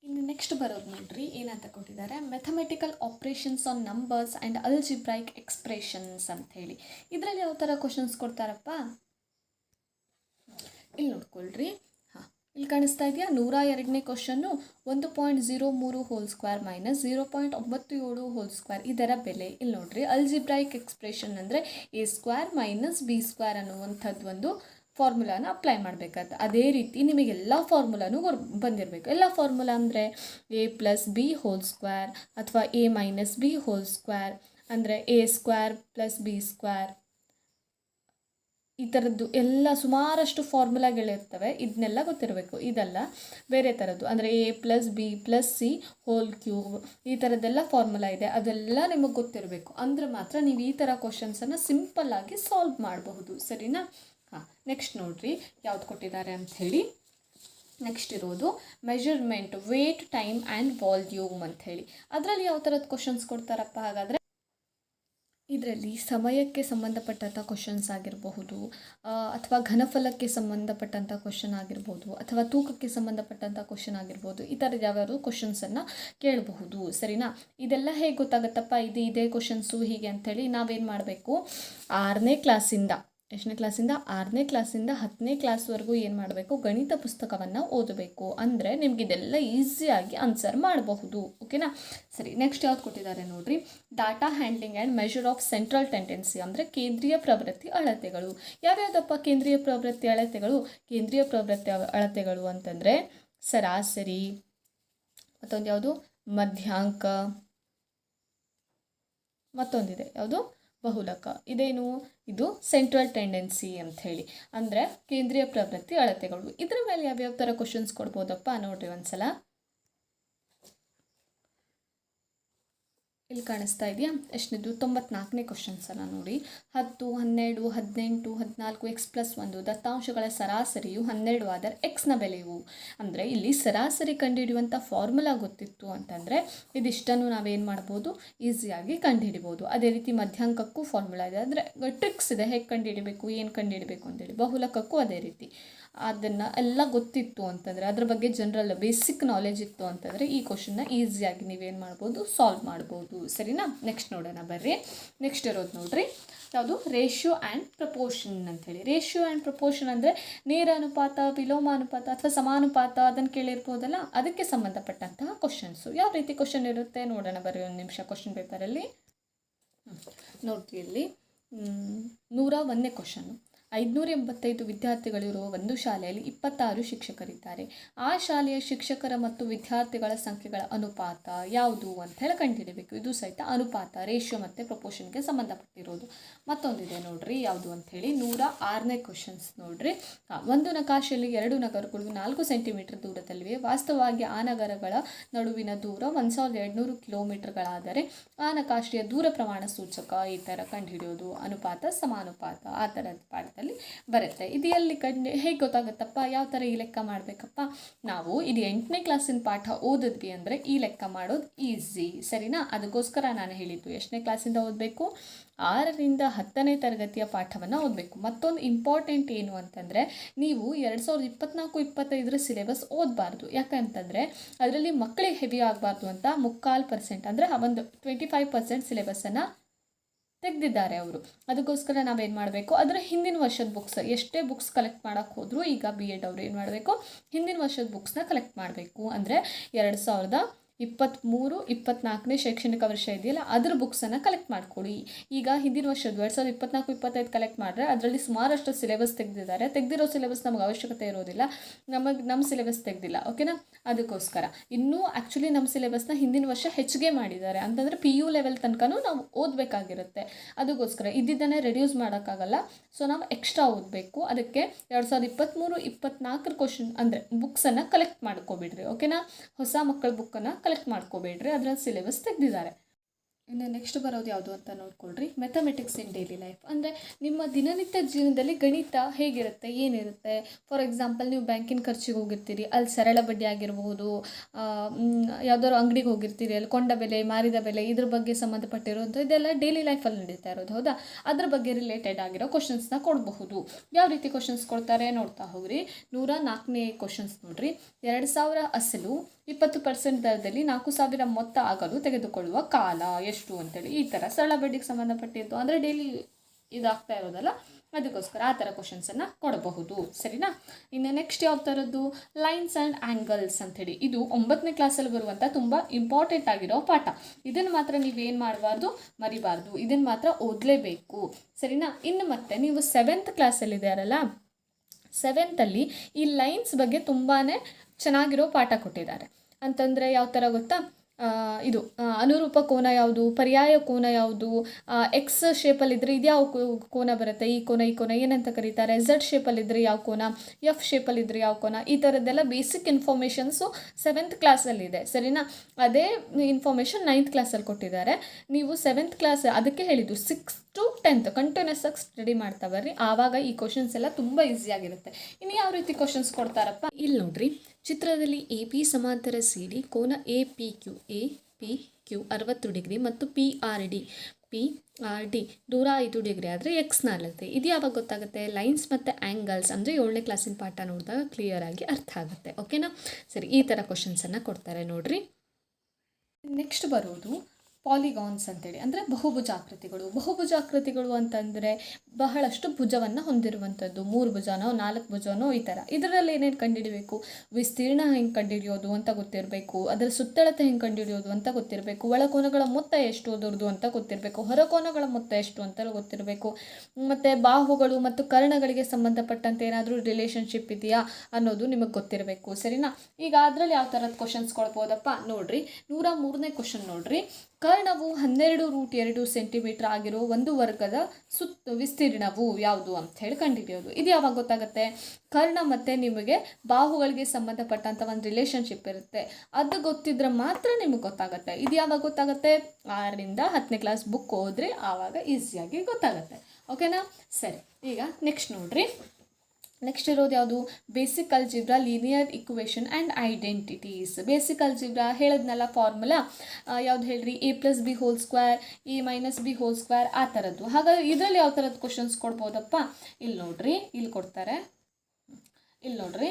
S1: ಇನ್ನು ನೆಕ್ಸ್ಟ್ ಬರೋದು ನೋಡ್ರಿ, ಏನಂತ ಕೊಟ್ಟಿದ್ದಾರೆ? Mathematical operations on numbers and algebraic expressions ಅಂತ ಹೇಳಿ. ಇದರಲ್ಲಿ ಯಾವ ಥರ ಕ್ವಶನ್ಸ್ ಕೊಡ್ತಾರಪ್ಪ? ಇಲ್ಲಿ ನೋಡ್ಕೊಳ್ರಿ. ಇಲ್ಲಿ ಕಾಣಿಸ್ತಾ ಇದೆಯಾ? ನೂರ ಎರಡನೇ ಕ್ವಶನ್ನು ಒಂದು ಪಾಯಿಂಟ್ ಝೀರೋ ಮೂರು whole square minus zero point ಒಂಬತ್ತು ಏಳು ಹೋಲ್ ಸ್ಕ್ವೇರ್ ಇದರ ಬೆಲೆ. ಇಲ್ಲಿ ನೋಡ್ರಿ ಅಲ್ಜಿಬ್ರಾಯಿಕ್ ಎಕ್ಸ್ಪ್ರೆಷನ್ ಅಂದರೆ A square minus B square ಅನ್ನುವಂಥದ್ದು ಒಂದು ಫಾರ್ಮುಲಾನ ಅಪ್ಲೈ ಮಾಡಬೇಕಾದ ಅದೇ ರೀತಿ ನಿಮಗೆ ಎಲ್ಲ ಫಾರ್ಮುಲಾನು ಬಂದಿರಬೇಕು. ಎಲ್ಲ ಫಾರ್ಮುಲಾ ಅಂದರೆ A plus B whole square ಅಥವಾ A minus B whole square ಅಂದರೆ A square plus B square ಈ ಥರದ್ದು ಎಲ್ಲ ಸುಮಾರಷ್ಟು ಫಾರ್ಮುಲಾಗಳಿರ್ತವೆ ಇದನ್ನೆಲ್ಲ ಗೊತ್ತಿರಬೇಕು. ಇದಲ್ಲ, ಬೇರೆ ಥರದ್ದು ಅಂದರೆ A plus B plus C whole cube ಈ ಥರದ್ದೆಲ್ಲ ಫಾರ್ಮುಲಾ ಇದೆ. ಅದೆಲ್ಲ ನಿಮಗೆ ಗೊತ್ತಿರಬೇಕು. ಅಂದರೆ ಮಾತ್ರ ನೀವು ಈ ಥರ ಕ್ವಶನ್ಸನ್ನು ಸಿಂಪಲ್ಲಾಗಿ ಸಾಲ್ವ್ ಮಾಡಬಹುದು. ಸರಿನಾ? ಹಾಂ ನೆಕ್ಸ್ಟ್ ನೋಡಿರಿ. ಯಾವ್ದು ಕೊಟ್ಟಿದ್ದಾರೆ ಅಂಥೇಳಿ ನೆಕ್ಸ್ಟ್ ಇರೋದು measurement weight time and volume ಅಂಥೇಳಿ ಅದರಲ್ಲಿ ಯಾವ ಥರದ ಕ್ವಶನ್ಸ್ ಕೊಡ್ತಾರಪ್ಪ ಹಾಗಾದರೆ? ಇದರಲ್ಲಿ ಸಮಯಕ್ಕೆ ಸಂಬಂಧಪಟ್ಟಂಥ ಕ್ವಶನ್ಸ್ ಆಗಿರಬಹುದು ಅಥವಾ ಘನಫಲಕ್ಕೆ ಸಂಬಂಧಪಟ್ಟಂಥ ಕ್ವಶನ್ ಆಗಿರ್ಬೋದು ಅಥವಾ ತೂಕಕ್ಕೆ ಸಂಬಂಧಪಟ್ಟಂಥ ಕ್ವಶನ್ ಆಗಿರ್ಬೋದು ಈ ಥರದ ಯಾವ್ಯಾವ ಕ್ವಶನ್ಸನ್ನು ಕೇಳಬಹುದು, ಸರಿನಾ? ಇದೆಲ್ಲ ಹೇಗೆ ಗೊತ್ತಾಗುತ್ತಪ್ಪ? ಇದು ಇದೇ ಕ್ವಶನ್ಸು ಹೀಗೆ ಅಂಥೇಳಿ ನಾವೇನು ಮಾಡಬೇಕು? ಆರನೇ ಕ್ಲಾಸಿಂದ ಎಷ್ಟನೇ ಕ್ಲಾಸಿಂದ ಆರನೇ ಕ್ಲಾಸಿಂದ ಹತ್ತನೇ ಕ್ಲಾಸ್ವರೆಗೂ ಏನು ಮಾಡಬೇಕು? ಗಣಿತ ಪುಸ್ತಕವನ್ನು ಓದಬೇಕು. ಅಂದರೆ ನಿಮ್ಗೆ ಇದೆಲ್ಲ ಈಸಿಯಾಗಿ ಆನ್ಸರ್ ಮಾಡಬಹುದು. ಓಕೆನಾ ಸರಿ ನೆಕ್ಸ್ಟ್ ಯಾವ್ದು ಕೊಟ್ಟಿದ್ದಾರೆ ನೋಡಿರಿ? Data handling and measure of central tendency ಅಂದರೆ ಕೇಂದ್ರೀಯ ಪ್ರವೃತ್ತಿ ಅಳತೆಗಳು. ಯಾವ್ಯಾವುದಪ್ಪ ಕೇಂದ್ರೀಯ ಪ್ರವೃತ್ತಿ ಅಳತೆಗಳು? ಕೇಂದ್ರೀಯ ಪ್ರವೃತ್ತಿ ಅಳತೆಗಳು ಅಂತಂದರೆ ಸರಾಸರಿ, ಮತ್ತೊಂದು ಯಾವುದು? ಮಧ್ಯಾಂಕ, ಮತ್ತೊಂದಿದೆ. ಯಾವುದು? ಬಹುಲಕ. ಇದೇನು? ಇದು ಸೆಂಟ್ರಲ್ ಟೆಂಡೆನ್ಸಿ ಅಂತ ಹೇಳಿ ಅಂದರೆ ಕೇಂದ್ರೀಯ ಪ್ರವೃತ್ತಿ ಅಳತೆಗಳು. ಇದ್ರ ಮೇಲೆ ಯಾವ್ಯಾವ ಥರ ಕ್ವಶನ್ಸ್ ಕೊಡ್ಬೋದಪ್ಪ ನೋಡ್ರಿ ಒಂದ್ಸಲ. ಇಲ್ಲಿ ಕಾಣಿಸ್ತಾ ಇದೆಯಾ? ಎಷ್ಟನೇದು ತೊಂಬತ್ನಾಲ್ಕನೇ ಅಲ್ಲ ನೋಡಿ. ಹತ್ತು, ಹನ್ನೆರಡು, ಹದಿನೆಂಟು, ಹದಿನಾಲ್ಕು ಎಕ್ಸ್ ಪ್ಲಸ್ ಒಂದು. ದತ್ತಾಂಶಗಳ ಸರಾಸರಿಯು ಹನ್ನೆರಡು ಆದರೆ ಎಕ್ಸ್ನ ಬೆಲೆಯು. ಅಂದರೆ ಇಲ್ಲಿ ಸರಾಸರಿ ಕಂಡುಹಿಡಿಯುವಂಥ ಫಾರ್ಮುಲಾ ಗೊತ್ತಿತ್ತು ಅಂತಂದರೆ ಇದಿಷ್ಟನ್ನು ನಾವೇನು ಮಾಡ್ಬೋದು? ಈಸಿಯಾಗಿ ಕಂಡುಹಿಡಿಬೋದು. ಅದೇ ರೀತಿ ಮಧ್ಯಾಂಕಕ್ಕೂ ಫಾರ್ಮುಲಾ ಇದೆ. ಅಂದರೆ ಟ್ರಿಕ್ಸ್ ಇದೆ. ಹೇಗೆ ಕಂಡುಹಿಡಿಬೇಕು? ಏನು ಕಂಡುಹಿಡಬೇಕು ಅಂತೇಳಿ ಬಹುಲಕಕ್ಕೂ ಅದೇ ರೀತಿ. ಅದನ್ನು ಎಲ್ಲ ಗೊತ್ತಿತ್ತು ಅಂತಂದರೆ ಅದ್ರ ಬಗ್ಗೆ ಜನರಲ್ ಬೇಸಿಕ್ ನಾಲೆಜ್ ಇತ್ತು ಅಂತಂದರೆ ಈ ಕ್ವಶನ್ನ ಈಸಿಯಾಗಿ ನೀವೇನು ಮಾಡ್ಬೋದು ಸಾಲ್ವ್ ಮಾಡ್ಬೋದು. ಸರಿನಾ? ನೆಕ್ಸ್ಟ್ ನೋಡೋಣ, ಬರ್ರಿ. ನೆಕ್ಸ್ಟ್ ಇರೋದು ನೋಡ್ರಿ. ಯಾವುದು? ರೇಷಿಯೋ ಆ್ಯಂಡ್ ಪ್ರಪೋರ್ಷನ್ ಅಂಥೇಳಿ ರೇಷಿಯೋ ಆ್ಯಂಡ್ ಪ್ರಪೋರ್ಷನ್ ಅಂದರೆ ನೇರ ಅನುಪಾತ, ವಿಲೋಮ ಅನುಪಾತ ಅಥವಾ ಸಮಾನುಪಾತ ಅದನ್ನು ಕೇಳಿರ್ಬೋದಲ್ಲ? ಅದಕ್ಕೆ ಸಂಬಂಧಪಟ್ಟಂತಹ ಕ್ವಶನ್ಸು ಯಾವ ರೀತಿ ಕ್ವಶನ್ ಇರುತ್ತೆ? ನೋಡೋಣ, ಬರ್ರಿ ಒಂದು ನಿಮಿಷ ಕ್ವಶನ್ ಪೇಪರಲ್ಲಿ ನೋಡ್ತೀವಿ ಇಲ್ಲಿ. ನೂರ ಒಂದನೇ ಕ್ವಶನ್ನು ಐದುನೂರ ಎಂಬತ್ತೈದು ವಿದ್ಯಾರ್ಥಿಗಳಿರುವ ಒಂದು ಶಾಲೆಯಲ್ಲಿ ಇಪ್ಪತ್ತಾರು ಶಿಕ್ಷಕರಿದ್ದಾರೆ. ಆ ಶಾಲೆಯ ಶಿಕ್ಷಕರ ಮತ್ತು ವಿದ್ಯಾರ್ಥಿಗಳ ಸಂಖ್ಯೆಗಳ ಅನುಪಾತ ಯಾವುದು ಅಂತ ಹೇಳಿ ಕಂಡುಹಿಡಬೇಕು. ಇದು ಸಹಿತ ಅನುಪಾತ, ರೇಷಿಯೋ ಮತ್ತು ಪ್ರೊಪೋಷನ್ಗೆ ಸಂಬಂಧಪಟ್ಟಿರೋದು. ಮತ್ತೊಂದಿದೆ ನೋಡ್ರಿ, ಯಾವುದು ಅಂಥೇಳಿ ನೂರ ಆರನೇ ಕ್ವಶನ್ಸ್ ನೋಡ್ರಿ. ಒಂದು ನಕಾಶೆಯಲ್ಲಿ ಎರಡು ನಗರಗಳು ನಾಲ್ಕು ಸೆಂಟಿಮೀಟರ್ ದೂರದಲ್ಲಿವೆ. ವಾಸ್ತವವಾಗಿ ಆ ನಗರಗಳ ನಡುವಿನ ದೂರ ಒಂದು ಸಾವಿರದ ಎರಡುನೂರು ಕಿಲೋಮೀಟರ್ಗಳಾದರೆ ಆ ನಕಾಶೆಯ ದೂರ ಪ್ರಮಾಣ ಸೂಚಕ ಈ ಥರ ಕಂಡುಹಿಡಿಯೋದು ಅನುಪಾತ, ಸಮಾನುಪಾತ ಆ ಥರದ ಪಾಠದಲ್ಲಿ ಬರುತ್ತೆ. ಇದು ಎಲ್ಲಿ ಕಂಡು ಹೇಗೆ ಗೊತ್ತಾಗುತ್ತಪ್ಪ? ಯಾವ ಥರ ಈ ಲೆಕ್ಕ ಮಾಡಬೇಕಪ್ಪ? ನಾವು ಇದು ಎಂಟನೇ ಕ್ಲಾಸಿನ ಪಾಠ ಓದಿದ್ವಿ ಅಂದರೆ ಈ ಲೆಕ್ಕ ಮಾಡೋದು ಈಸಿ ಸರಿನಾ? ಅದಕ್ಕೋಸ್ಕರ ನಾನು ಹೇಳಿದ್ದು ಎಷ್ಟನೇ ಕ್ಲಾಸಿಂದ ಓದಬೇಕು? ಆರರಿಂದ ಹತ್ತನೇ ತರಗತಿಯ ಪಾಠವನ್ನು ಓದಬೇಕು. ಮತ್ತೊಂದು ಇಂಪಾರ್ಟೆಂಟ್ ಏನು ಅಂತಂದರೆ, ನೀವು ಎರಡು ಸಾವಿರದ ಇಪ್ಪತ್ನಾಲ್ಕು, ಇಪ್ಪತ್ತೈದರ ಸಿಲೆಬಸ್ ಓದಬಾರ್ದು. ಯಾಕಂತಂದರೆ, ಅದರಲ್ಲಿ ಮಕ್ಕಳಿಗೆ ಹೆವಿ ಆಗಬಾರ್ದು ಅಂತ ಮುಕ್ಕಾಲು ಪರ್ಸೆಂಟ್ ಅಂದರೆ ಒಂದು ಟ್ವೆಂಟಿ ಫೈವ್ ಪರ್ಸೆಂಟ್ ಸಿಲೆಬಸ್ಸನ್ನು ತೆಗೆದಿದ್ದಾರೆ ಅವರು. ಅದಕ್ಕೋಸ್ಕರ ನಾವೇನು ಮಾಡಬೇಕು? ಅದರ ಹಿಂದಿನ ವರ್ಷದ ಬುಕ್ಸ್ ಎಷ್ಟೇ ಬುಕ್ಸ್ ಕಲೆಕ್ಟ್ ಮಾಡೋಕ್ಕೆ ಹೋದರೂ ಈಗ ಬಿ ಎಡ್ ಅವರು ಏನು ಮಾಡಬೇಕು? ಹಿಂದಿನ ವರ್ಷದ ಬುಕ್ಸ್ನ ಕಲೆಕ್ಟ್ ಮಾಡಬೇಕು. ಅಂದರೆ ಎರಡು ಸಾವಿರದ ಇಪ್ಪತ್ತ್ಮೂರು ಇಪ್ಪತ್ನಾಲ್ಕನೇ ಶೈಕ್ಷಣಿಕ ವರ್ಷ ಇದೆಯಲ್ಲ, ಅದ್ರ ಬುಕ್ಸನ್ನು ಕಲೆಕ್ಟ್ ಮಾಡ್ಕೊಳ್ಳಿ. ಈಗ ಹಿಂದಿನ ವರ್ಷದ ಎರಡು ಸಾವಿರದ ಇಪ್ಪತ್ನಾಲ್ಕು, ಇಪ್ಪತ್ತೈದು ಕಲೆಕ್ಟ್ ಮಾಡಿದ್ರೆ ಅದರಲ್ಲಿ ಸುಮಾರಷ್ಟು ಸಿಲೆಬಸ್ ತೆಗೆದಿದ್ದಾರೆ. ತೆಗೆದಿರೋ ಸಿಲೆಬಸ್ ನಮಗೆ ಅವಶ್ಯಕತೆ ಇರೋದಿಲ್ಲ. ನಮಗೆ ನಮ್ಮ ಸಿಲೆಬಸ್ ತೆಗೆದಿಲ್ಲ ಓಕೆನಾ ಅದಕ್ಕೋಸ್ಕರ. ಇನ್ನೂ ಆ್ಯಕ್ಚುಲಿ ನಮ್ಮ ಸಿಲೆಬಸ್ನ ಹಿಂದಿನ ವರ್ಷ ಹೆಚ್ಚಿಗೆ ಮಾಡಿದ್ದಾರೆ. ಅಂತಂದರೆ ಪಿ ಯು ಲೆವೆಲ್ ತನಕನೂ ನಾವು ಓದಬೇಕಾಗಿರುತ್ತೆ. ಅದಕ್ಕೋಸ್ಕರ ಇದ್ದಿದ್ದನ್ನೇ ರೆಡ್ಯೂಸ್ ಮಾಡೋಕ್ಕಾಗಲ್ಲ. ಸೊ ನಾವು ಎಕ್ಸ್ಟ್ರಾ ಓದಬೇಕು. ಅದಕ್ಕೆ ಎರಡು ಸಾವಿರದ ಇಪ್ಪತ್ತ್ಮೂರು ಇಪ್ಪತ್ತ್ನಾಲ್ಕರ ಕ್ವಶನ್ ಅಂದರೆ ಬುಕ್ಸನ್ನು ಕಲೆಕ್ಟ್ ಮಾಡ್ಕೊಬಿಡ್ರಿ ಓಕೆನಾ ಹೊಸ ಮಕ್ಕಳ ಬುಕ್ಕನ್ನು ಕಲೆಕ್ಟ್ ಮಾಡ್ಕೋಬೇಡ್ರಿ ಅದರ ಸಿಲೆಬಸ್ ತೆಗೆದಿದ್ದಾರೆ. ಇನ್ನು ನೆಕ್ಸ್ಟ್ ಬರೋದು ಯಾವುದು ಅಂತ ನೋಡ್ಕೊಳ್ರಿ. ಮೆಥಮೆಟಿಕ್ಸ್ ಇನ್ ಡೈಲಿ ಲೈಫ್ ಅಂದರೆ ನಿಮ್ಮ ದಿನನಿತ್ಯ ಜೀವನದಲ್ಲಿ ಗಣಿತ ಹೇಗಿರುತ್ತೆ, ಏನಿರುತ್ತೆ? ಫಾರ್ ಎಕ್ಸಾಂಪಲ್ ನೀವು ಬ್ಯಾಂಕಿನ ಖರ್ಚಿಗೆ ಹೋಗಿರ್ತೀರಿ, ಅಲ್ಲಿ ಸರಳ ಬಡ್ಡಿ ಆಗಿರಬಹುದು ಯಾವ್ದಾದ್ರು ಅಂಗಡಿಗೆ ಹೋಗಿರ್ತೀರಿ, ಅಲ್ಲಿ ಕೊಂಡ ಬೆಲೆ, ಮಾರಿದ ಬೆಲೆ, ಇದ್ರ ಬಗ್ಗೆ ಸಂಬಂಧಪಟ್ಟಿರುವಂಥ ಇದೆಲ್ಲ ಡೈಲಿ ಲೈಫಲ್ಲಿ ನಡೀತಾ ಇರೋದು, ಹೌದಾ? ಅದ್ರ ಬಗ್ಗೆ ರಿಲೇಟೆಡ್ ಆಗಿರೋ ಕ್ವಶನ್ಸ್ನ ಕೊಡಬಹುದು. ಯಾವ ರೀತಿ ಕ್ವಶನ್ಸ್ ಕೊಡ್ತಾರೆ ನೋಡ್ತಾ ಹೋಗ್ರಿ. ನೂರ ನಾಲ್ಕನೇ ಕ್ವಶನ್ಸ್ ನೋಡ್ರಿ. ಎರಡು ಸಾವಿರ ಅಸಲು ಇಪ್ಪತ್ತು ಪರ್ಸೆಂಟ್ ದರದಲ್ಲಿ ನಾಲ್ಕು ಸಾವಿರ ಮೊತ್ತ ಆಗಲು ತೆಗೆದುಕೊಳ್ಳುವ ಕಾಲ. ಎಷ್ಟು ಅಂತೇಳಿ ಈ ಥರ ಸರಳ ಬಡ್ಡಿಗೆ ಸಂಬಂಧಪಟ್ಟಿದ್ದು. ಅಂದರೆ ಡೈಲಿ ಇದಾಗ್ತಾ ಇರೋದಲ್ಲ, ಅದಕ್ಕೋಸ್ಕರ ಆ ಥರ ಕ್ವಶನ್ಸನ್ನು ಕೊಡಬಹುದು. ಸರಿನಾ? ಇನ್ನು ನೆಕ್ಸ್ಟ್ ಯಾವ ಥರದ್ದು ಲೈನ್ಸ್ ಆ್ಯಂಡ್ ಆ್ಯಂಗಲ್ಸ್ ಅಂಥೇಳಿ. ಇದು ಒಂಬತ್ತನೇ ಕ್ಲಾಸಲ್ಲಿ ಬರುವಂಥ ತುಂಬ ಇಂಪಾರ್ಟೆಂಟ್ ಆಗಿರೋ ಪಾಠ. ಇದನ್ನು ಮಾತ್ರ ನೀವೇನು ಮಾಡಬಾರ್ದು? ಮರಿಬಾರ್ದು. ಇದನ್ನು ಮಾತ್ರ ಓದಲೇಬೇಕು. ಸರಿನಾ? ಇನ್ನು ಮತ್ತೆ ನೀವು ಸೆವೆಂತ್ ಕ್ಲಾಸಲ್ಲಿದ್ದಾರಲ್ಲ ಸೆವೆಂತಲ್ಲಿ ಈ ಲೈನ್ಸ್ ಬಗ್ಗೆ ತುಂಬಾ ಚೆನ್ನಾಗಿರೋ ಪಾಠ ಕೊಟ್ಟಿದ್ದಾರೆ. ಅಂತಂದರೆ ಯಾವ ಥರ ಗೊತ್ತಾ? ಇದು ಅನುರೂಪ ಕೋನ ಯಾವುದು, ಪರ್ಯಾಯ ಕೋನ ಯಾವುದು ಎಕ್ಸ್ ಶೇಪಲ್ಲಿದ್ದರೆ ಇದ್ಯಾವ ಯಾವ ಕೋನ ಬರುತ್ತೆ? ಈ ಕೋನ ಈ ಕೋನ ಏನಂತ ಕರೀತಾರೆ? ಝಡ್ ಶೇಪಲ್ಲಿದ್ದರೆ ಯಾವ ಕೋನ? ಎಫ್ ಶೇಪಲ್ಲಿದ್ದರೆ ಯಾವ ಕೋನ? ಈ ಥರದ್ದೆಲ್ಲ ಬೇಸಿಕ್ ಇನ್ಫಾರ್ಮೇಷನ್ಸು ಸೆವೆಂತ್ ಕ್ಲಾಸಲ್ಲಿದೆ ಸರಿನಾ? ಅದೇ ಇನ್ಫಾರ್ಮೇಷನ್ ನೈನ್ತ್ ಕ್ಲಾಸಲ್ಲಿ ಕೊಟ್ಟಿದ್ದಾರೆ. ನೀವು ಸೆವೆಂತ್ ಕ್ಲಾಸ್ ಅದಕ್ಕೆ ಹೇಳಿದ್ದು ಸಿಕ್ಸ್ ಟು ಟೆಂತ್ ಕಂಟಿನ್ಯೂಸ್ ಆಗಿ ಸ್ಟಡಿ ಮಾಡ್ತಾ ಬರ್ರಿ. ಆವಾಗ ಈ ಕ್ವಶನ್ಸ್ ಎಲ್ಲ ತುಂಬ ಈಸಿಯಾಗಿರುತ್ತೆ ಇನ್ನು ಯಾವ ರೀತಿ ಕ್ವಶನ್ಸ್ ಕೊಡ್ತಾರಪ್ಪ? ಇಲ್ಲಿ ನೋಡ್ರಿ ಚಿತ್ರದಲ್ಲಿ ಎ ಪಿ ಸಮಾಂತರ ಸಿ ಡಿ ಕೋನ A P Q, A P Q ಅರವತ್ತು ಡಿಗ್ರಿ ಮತ್ತು P R D, P R D ನೂರ ಐದು ಡಿಗ್ರಿ ಆದರೆ ಎಕ್ಸ್ ಅಲ್ಲದೆ ಇದು ಯಾವಾಗ ಗೊತ್ತಾಗುತ್ತೆ? ಲೈನ್ಸ್ ಮತ್ತು ಆ್ಯಂಗಲ್ಸ್ ಅಂದರೆ ಏಳನೇ ಕ್ಲಾಸಿನ ಪಾಠ ನೋಡಿದಾಗ ಕ್ಲಿಯರ್ ಆಗಿ ಅರ್ಥ ಆಗುತ್ತೆ. ಓಕೆನಾ ಸರಿ, ಈ ಥರ ಕ್ವಶನ್ಸನ್ನು ಕೊಡ್ತಾರೆ ನೋಡಿರಿ. ನೆಕ್ಸ್ಟ್ ಬರೋದು ಪಾಲಿಗಾನ್ಸ್ ಅಂತೇಳಿ, ಅಂದರೆ ಬಹುಭುಜಾಕೃತಿಗಳು. ಬಹುಭುಜಾಕೃತಿಗಳು ಅಂತಂದರೆ ಬಹಳಷ್ಟು ಭುಜವನ್ನು ಹೊಂದಿರುವಂಥದ್ದು. ಮೂರು ಭುಜನೋ, ನಾಲ್ಕು ಭುಜನೋ, ಈ ಥರ ಇದರಲ್ಲಿ ಏನೇನು ಕಂಡುಹಿಡಿಬೇಕು? ವಿಸ್ತೀರ್ಣ ಹೆಂಗೆ ಕಂಡುಹಿಡಿಯೋದು ಅಂತ ಗೊತ್ತಿರಬೇಕು. ಅದರ ಸುತ್ತಳತೆ ಹೆಂಗೆ ಕಂಡುಹಿಡಿಯೋದು ಅಂತ ಗೊತ್ತಿರಬೇಕು. ಒಳಕೋನಗಳ ಮೊತ್ತ ಎಷ್ಟು ಅದರದ್ದು ಅಂತ ಗೊತ್ತಿರಬೇಕು. ಹೊರಕೋನಗಳ ಮೊತ್ತ ಎಷ್ಟು ಅಂತ ಗೊತ್ತಿರಬೇಕು. ಮತ್ತು ಬಾಹುಗಳು ಮತ್ತು ಕರ್ಣಗಳಿಗೆ ಸಂಬಂಧಪಟ್ಟಂತೆ ಏನಾದರೂ ರಿಲೇಷನ್ಶಿಪ್ ಇದೆಯಾ ಅನ್ನೋದು ನಿಮಗೆ ಗೊತ್ತಿರಬೇಕು. ಸರಿನಾ? ಈಗ ಅದರಲ್ಲಿ ಯಾವ ಥರದ ಕ್ವಶನ್ಸ್ ಕೊಡ್ಬೋದಪ್ಪ? ನೋಡ್ರಿ. ನೂರ ಮೂರನೇ ಕ್ವಶನ್ ನೋಡ್ರಿ. ಕರ್ಣವು ಹನ್ನೆರಡು ರೂಟ್ ಎರಡು ಸೆಂಟಿಮೀಟರ್ ಆಗಿರೋ ಒಂದು ವರ್ಗದ ಸುತ್ತ ವಿಸ್ತೀರ್ಣವು ಯಾವುದು ಅಂತ ಹೇಳಿ ಕಂಡುಹಿಡಿಯೋದು ಇದು ಯಾವಾಗ ಗೊತ್ತಾಗುತ್ತೆ? ಕರ್ಣ ಮತ್ತು ನಿಮಗೆ ಬಾಹುಗಳಿಗೆ ಸಂಬಂಧಪಟ್ಟಂಥ ಒಂದು ರಿಲೇಷನ್ಶಿಪ್ ಇರುತ್ತೆ. ಅದು ಗೊತ್ತಿದ್ರೆ ಮಾತ್ರ ನಿಮಗೆ ಗೊತ್ತಾಗುತ್ತೆ. ಇದು ಯಾವಾಗ ಗೊತ್ತಾಗುತ್ತೆ? ಆರರಿಂದ ಹತ್ತನೇ ಕ್ಲಾಸ್ ಬುಕ್ ಹೋದರೆ ಆವಾಗ ಈಸಿಯಾಗಿ ಗೊತ್ತಾಗುತ್ತೆ. ಓಕೆನಾ ಸರಿ, ಈಗ ನೆಕ್ಸ್ಟ್ ನೋಡ್ರಿ. ನೆಕ್ಸ್ಟ್ ಇರೋದು ಯಾವುದು? Basic algebra linear equation and identities basic algebra ಹೇಳಿದ್ನಲ್ಲ ಫಾರ್ಮುಲಾ ಯಾವ್ದು ಹೇಳ್ರಿ? A plus B whole square A minus B whole square ಆ ಥರದ್ದು ಹಾಗಾಗಿ ಇದರಲ್ಲಿ ಯಾವ ಥರದ್ದು ಕ್ವಶನ್ಸ್ ಕೊಡ್ಬೋದಪ್ಪ? ಇಲ್ಲಿ ನೋಡ್ರಿ ಇಲ್ಲಿ ಕೊಡ್ತಾರೆ. ಇಲ್ಲಿ ನೋಡ್ರಿ,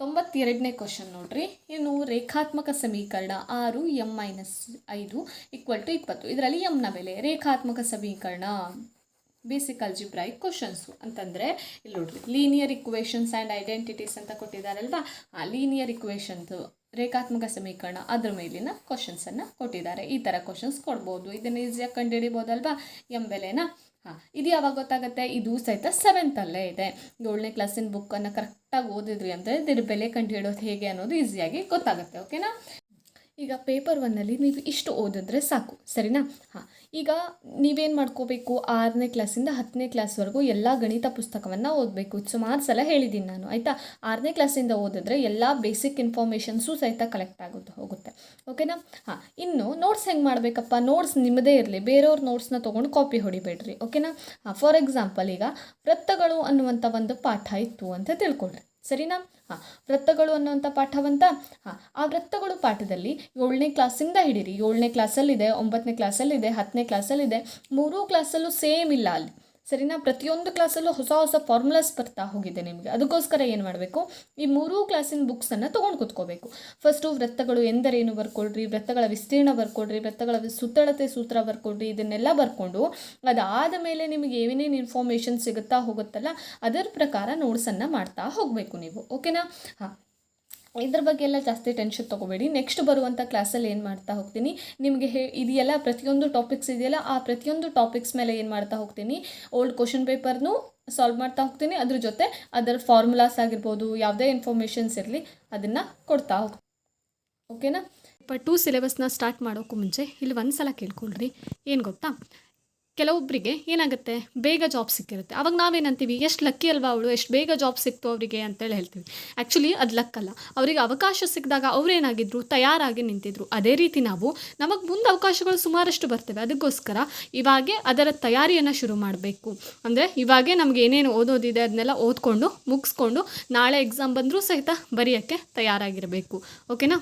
S1: ತೊಂಬತ್ತೆರಡನೇ ಕ್ವಶನ್ ನೋಡ್ರಿ. ಇನ್ನು ರೇಖಾತ್ಮಕ ಸಮೀಕರಣ ಆರು ಎಂ ಮೈನಸ್ ಐದು ಈಕ್ವಲ್ ಟು ಇಪ್ಪತ್ತು. ಇದರಲ್ಲಿ ಎಮ್ನ ಬೆಲೆ, ರೇಖಾತ್ಮಕ ಸಮೀಕರಣ. ಬೇಸಿಕ್ ಅಲ್ಜಿಬ್ರಾಯಿಕ್ ಕ್ವಶನ್ಸು ಅಂತಂದರೆ, ಇಲ್ಲಿ ನೋಡ್ರಿ ಲೀನಿಯರ್ ಇಕ್ವೇಷನ್ಸ್ ಆ್ಯಂಡ್ ಐಡೆಂಟಿಟೀಸ್ ಅಂತ ಕೊಟ್ಟಿದ್ದಾರಲ್ವಾ? ಆ ಲೀನಿಯರ್ ಇಕ್ವೇಷನ್ಸು ರೇಖಾತ್ಮಕ ಸಮೀಕರಣ ಅದ್ರ ಮೇಲಿನ ಕ್ವಶನ್ಸನ್ನು ಕೊಟ್ಟಿದ್ದಾರೆ. ಈ ಥರ ಕ್ವಶನ್ಸ್ ಕೊಡ್ಬೋದು. ಇದನ್ನು ಈಸಿಯಾಗಿ ಕಂಡುಹಿಡಿಬೋದಲ್ವಾ? ಎಂಬೆಲೆನ? ಹಾಂ, ಇದು ಯಾವಾಗ ಗೊತ್ತಾಗುತ್ತೆ? ಇದು ಸಹಿತ ಸೆವೆಂತಲ್ಲೇ ಇದೆ. ಏಳನೇ ಕ್ಲಾಸಿನ ಬುಕ್ಕನ್ನು ಕರೆಕ್ಟಾಗಿ ಓದಿದ್ರಿ ಅಂದರೆ ಇದ್ರ ಬೆಲೆ ಕಂಡುಹಿಡೋದು ಹೇಗೆ ಅನ್ನೋದು ಈಸಿಯಾಗಿ ಗೊತ್ತಾಗುತ್ತೆ ಓಕೆನಾ ಈಗ ಪೇಪರ್ ಒನ್ನಲ್ಲಿ ನೀವು ಇಷ್ಟು ಓದಿದ್ರೆ ಸಾಕು, ಸರಿನಾ? ಹಾಂ, ಈಗ ನೀವೇನು ಮಾಡ್ಕೋಬೇಕು? ಆರನೇ ಕ್ಲಾಸಿಂದ ಹತ್ತನೇ ಕ್ಲಾಸ್ವರೆಗೂ ಎಲ್ಲ ಗಣಿತ ಪುಸ್ತಕವನ್ನು ಓದಬೇಕು. ಸುಮಾರು ಸಲ ಹೇಳಿದ್ದೀನಿ ನಾನು, ಆಯಿತಾ? ಆರನೇ ಕ್ಲಾಸಿಂದ ಓದಿದ್ರೆ ಎಲ್ಲ ಬೇಸಿಕ್ ಇನ್ಫಾರ್ಮೇಷನ್ಸು ಸಹಿತ ಕಲೆಕ್ಟ್ ಆಗುತ್ತೆ, ಹೋಗುತ್ತೆ. ಓಕೆನಾ ಹಾಂ, ಇನ್ನು ನೋಟ್ಸ್ ಹೆಂಗೆ ಮಾಡಬೇಕಪ್ಪ? ನೋಟ್ಸ್ ನಿಮ್ಮದೇ ಇರಲಿ, ಬೇರೆಯವ್ರ ನೋಟ್ಸ್ನ ತೊಗೊಂಡು ಕಾಪಿ ಹೊಡಿಬೇಡ್ರಿ ಓಕೆನಾ ಫಾರ್ ಎಕ್ಸಾಂಪಲ್ ಈಗ ವೃತ್ತಗಳು ಅನ್ನುವಂಥ ಒಂದು ಪಾಠ ಇತ್ತು ಅಂತ ತಿಳ್ಕೊಳ್ರಿ ಸರಿನಾ? ಹಾಂ, ವೃತ್ತಗಳು ಅನ್ನುವಂಥ ಪಾಠವಂತ? ಹಾಂ, ಆ ವೃತ್ತಗಳು ಪಾಠದಲ್ಲಿ ಏಳನೇ ಕ್ಲಾಸಿಂದ ಹಿಡೀರಿ. ಏಳನೇ ಕ್ಲಾಸಲ್ಲಿದೆ ಒಂಬತ್ತನೇ ಕ್ಲಾಸಲ್ಲಿದೆ ಹತ್ತನೇ ಕ್ಲಾಸಲ್ಲಿದೆ ಮೂರೂ ಕ್ಲಾಸಲ್ಲೂ ಸೇಮ್ ಇಲ್ಲ ಅಲ್ಲಿ. ಸರಿನಾ? ಪ್ರತಿಯೊಂದು ಕ್ಲಾಸಲ್ಲೂ ಹೊಸ ಹೊಸ ಫಾರ್ಮುಲಾಸ್ ಬರ್ತಾ ಹೋಗಿದೆ ನಿಮಗೆ. ಅದಕ್ಕೋಸ್ಕರ ಏನು ಮಾಡಬೇಕು? ಈ ಮೂರೂ ಕ್ಲಾಸಿನ ಬುಕ್ಸನ್ನು ತೊಗೊಂಡು ಕೂತ್ಕೋಬೇಕು. ಫಸ್ಟು ವೃತ್ತಗಳು ಎಂದರೇನು ಬರ್ಕೊಡ್ರಿ? ವೃತ್ತಗಳ ವಿಸ್ತೀರ್ಣ ಬರ್ಕೊಡ್ರಿ? ವೃತ್ತಗಳ ಸುತ್ತಳತೆ ಸೂತ್ರ ಬರ್ಕೊಡ್ರಿ? ಇದನ್ನೆಲ್ಲ ಬರ್ಕೊಂಡು ಅದಾದ ಮೇಲೆ ನಿಮಗೆ ಏನೇನು ಇನ್ಫಾರ್ಮೇಷನ್ ಸಿಗುತ್ತಾ ಹೋಗುತ್ತಲ್ಲ, ಅದರ ಪ್ರಕಾರ ನೋಟ್ಸನ್ನು ಮಾಡ್ತಾ ಹೋಗಬೇಕು ನೀವು. ಓಕೆನಾ ಹಾಂ. ಇದ್ರ ಬಗ್ಗೆ ಎಲ್ಲ ಜಾಸ್ತಿ ಟೆನ್ಷನ್ ತೊಗೋಬೇಡಿ. ನೆಕ್ಸ್ಟ್ ಬರುವಂಥ ಕ್ಲಾಸಲ್ಲಿ ಏನು ಮಾಡ್ತಾ ಹೋಗ್ತೀನಿ, ನಿಮಗೆ ಹೇ, ಇದೆಯಲ್ಲ ಪ್ರತಿಯೊಂದು ಟಾಪಿಕ್ಸ್ ಇದೆಯಲ್ಲ, ಆ ಪ್ರತಿಯೊಂದು ಟಾಪಿಕ್ಸ್ ಮೇಲೆ ಏನು ಮಾಡ್ತಾ ಹೋಗ್ತೀನಿ? ಓಲ್ಡ್ ಕ್ವಶನ್ ಪೇಪರ್ನು ಸಾಲ್ವ್ ಮಾಡ್ತಾ ಹೋಗ್ತೀನಿ. ಅದ್ರ ಜೊತೆ ಅದರ ಫಾರ್ಮುಲಾಸ್ ಆಗಿರ್ಬೋದು, ಯಾವುದೇ ಇನ್ಫಾರ್ಮೇಷನ್ಸ್ ಇರಲಿ, ಅದನ್ನು ಕೊಡ್ತಾ ಹೋಗ್ತೀನಿ ಓಕೆನಾ ಪೇಪರ್ ಟೂ ಸಿಲೆಬಸ್ನ ಸ್ಟಾರ್ಟ್ ಮಾಡೋಕ್ಕೂ ಮುಂಚೆ, ಇಲ್ಲಿ ಒಂದು ಸಲ ಕೇಳ್ಕೊಳ್ರಿ. ಏನು ಗೊತ್ತಾ? ಕೆಲವೊಬ್ಬರಿಗೆ ಏನಾಗುತ್ತೆ? ಬೇಗ ಜಾಬ್ ಸಿಕ್ಕಿರುತ್ತೆ. ಅವಾಗ ನಾವೇನಂತೀವಿ? ಎಷ್ಟು ಲಕ್ಕಿ ಅಲ್ವಾ ಅವಳು? ಎಷ್ಟು ಬೇಗ ಜಾಬ್ ಸಿಕ್ತು ಅವರಿಗೆ ಅಂತೇಳಿ ಹೇಳ್ತೀವಿ. ಆ್ಯಕ್ಚುಲಿ ಅದು ಲಕ್ಕಲ್ಲ ಅವರಿಗೆ ಅವಕಾಶ ಸಿಕ್ಕಿದಾಗ ಅವರೇನಾಗಿದ್ರು ತಯಾರಾಗಿ ನಿಂತಿದ್ರು. ಅದೇ ರೀತಿ ನಾವು ನಮಗೆ ಮುಂದೆ ಅವಕಾಶಗಳು ಸುಮಾರಷ್ಟು ಬರ್ತವೆ. ಅದಕ್ಕೋಸ್ಕರ ಇವಾಗೆ ಅದರ ತಯಾರಿಯನ್ನು ಶುರು ಮಾಡಬೇಕು. ಅಂದರೆ ಇವಾಗೆ ನಮಗೆ ಏನೇನು ಓದೋದಿದೆ ಅದನ್ನೆಲ್ಲ ಓದ್ಕೊಂಡು ಮುಗಿಸ್ಕೊಂಡು ನಾಳೆ ಎಕ್ಸಾಮ್ ಬಂದರೂ ಸಹಿತ ಬರೆಯೋಕ್ಕೆ ತಯಾರಾಗಿರಬೇಕು. ಓಕೆನಾ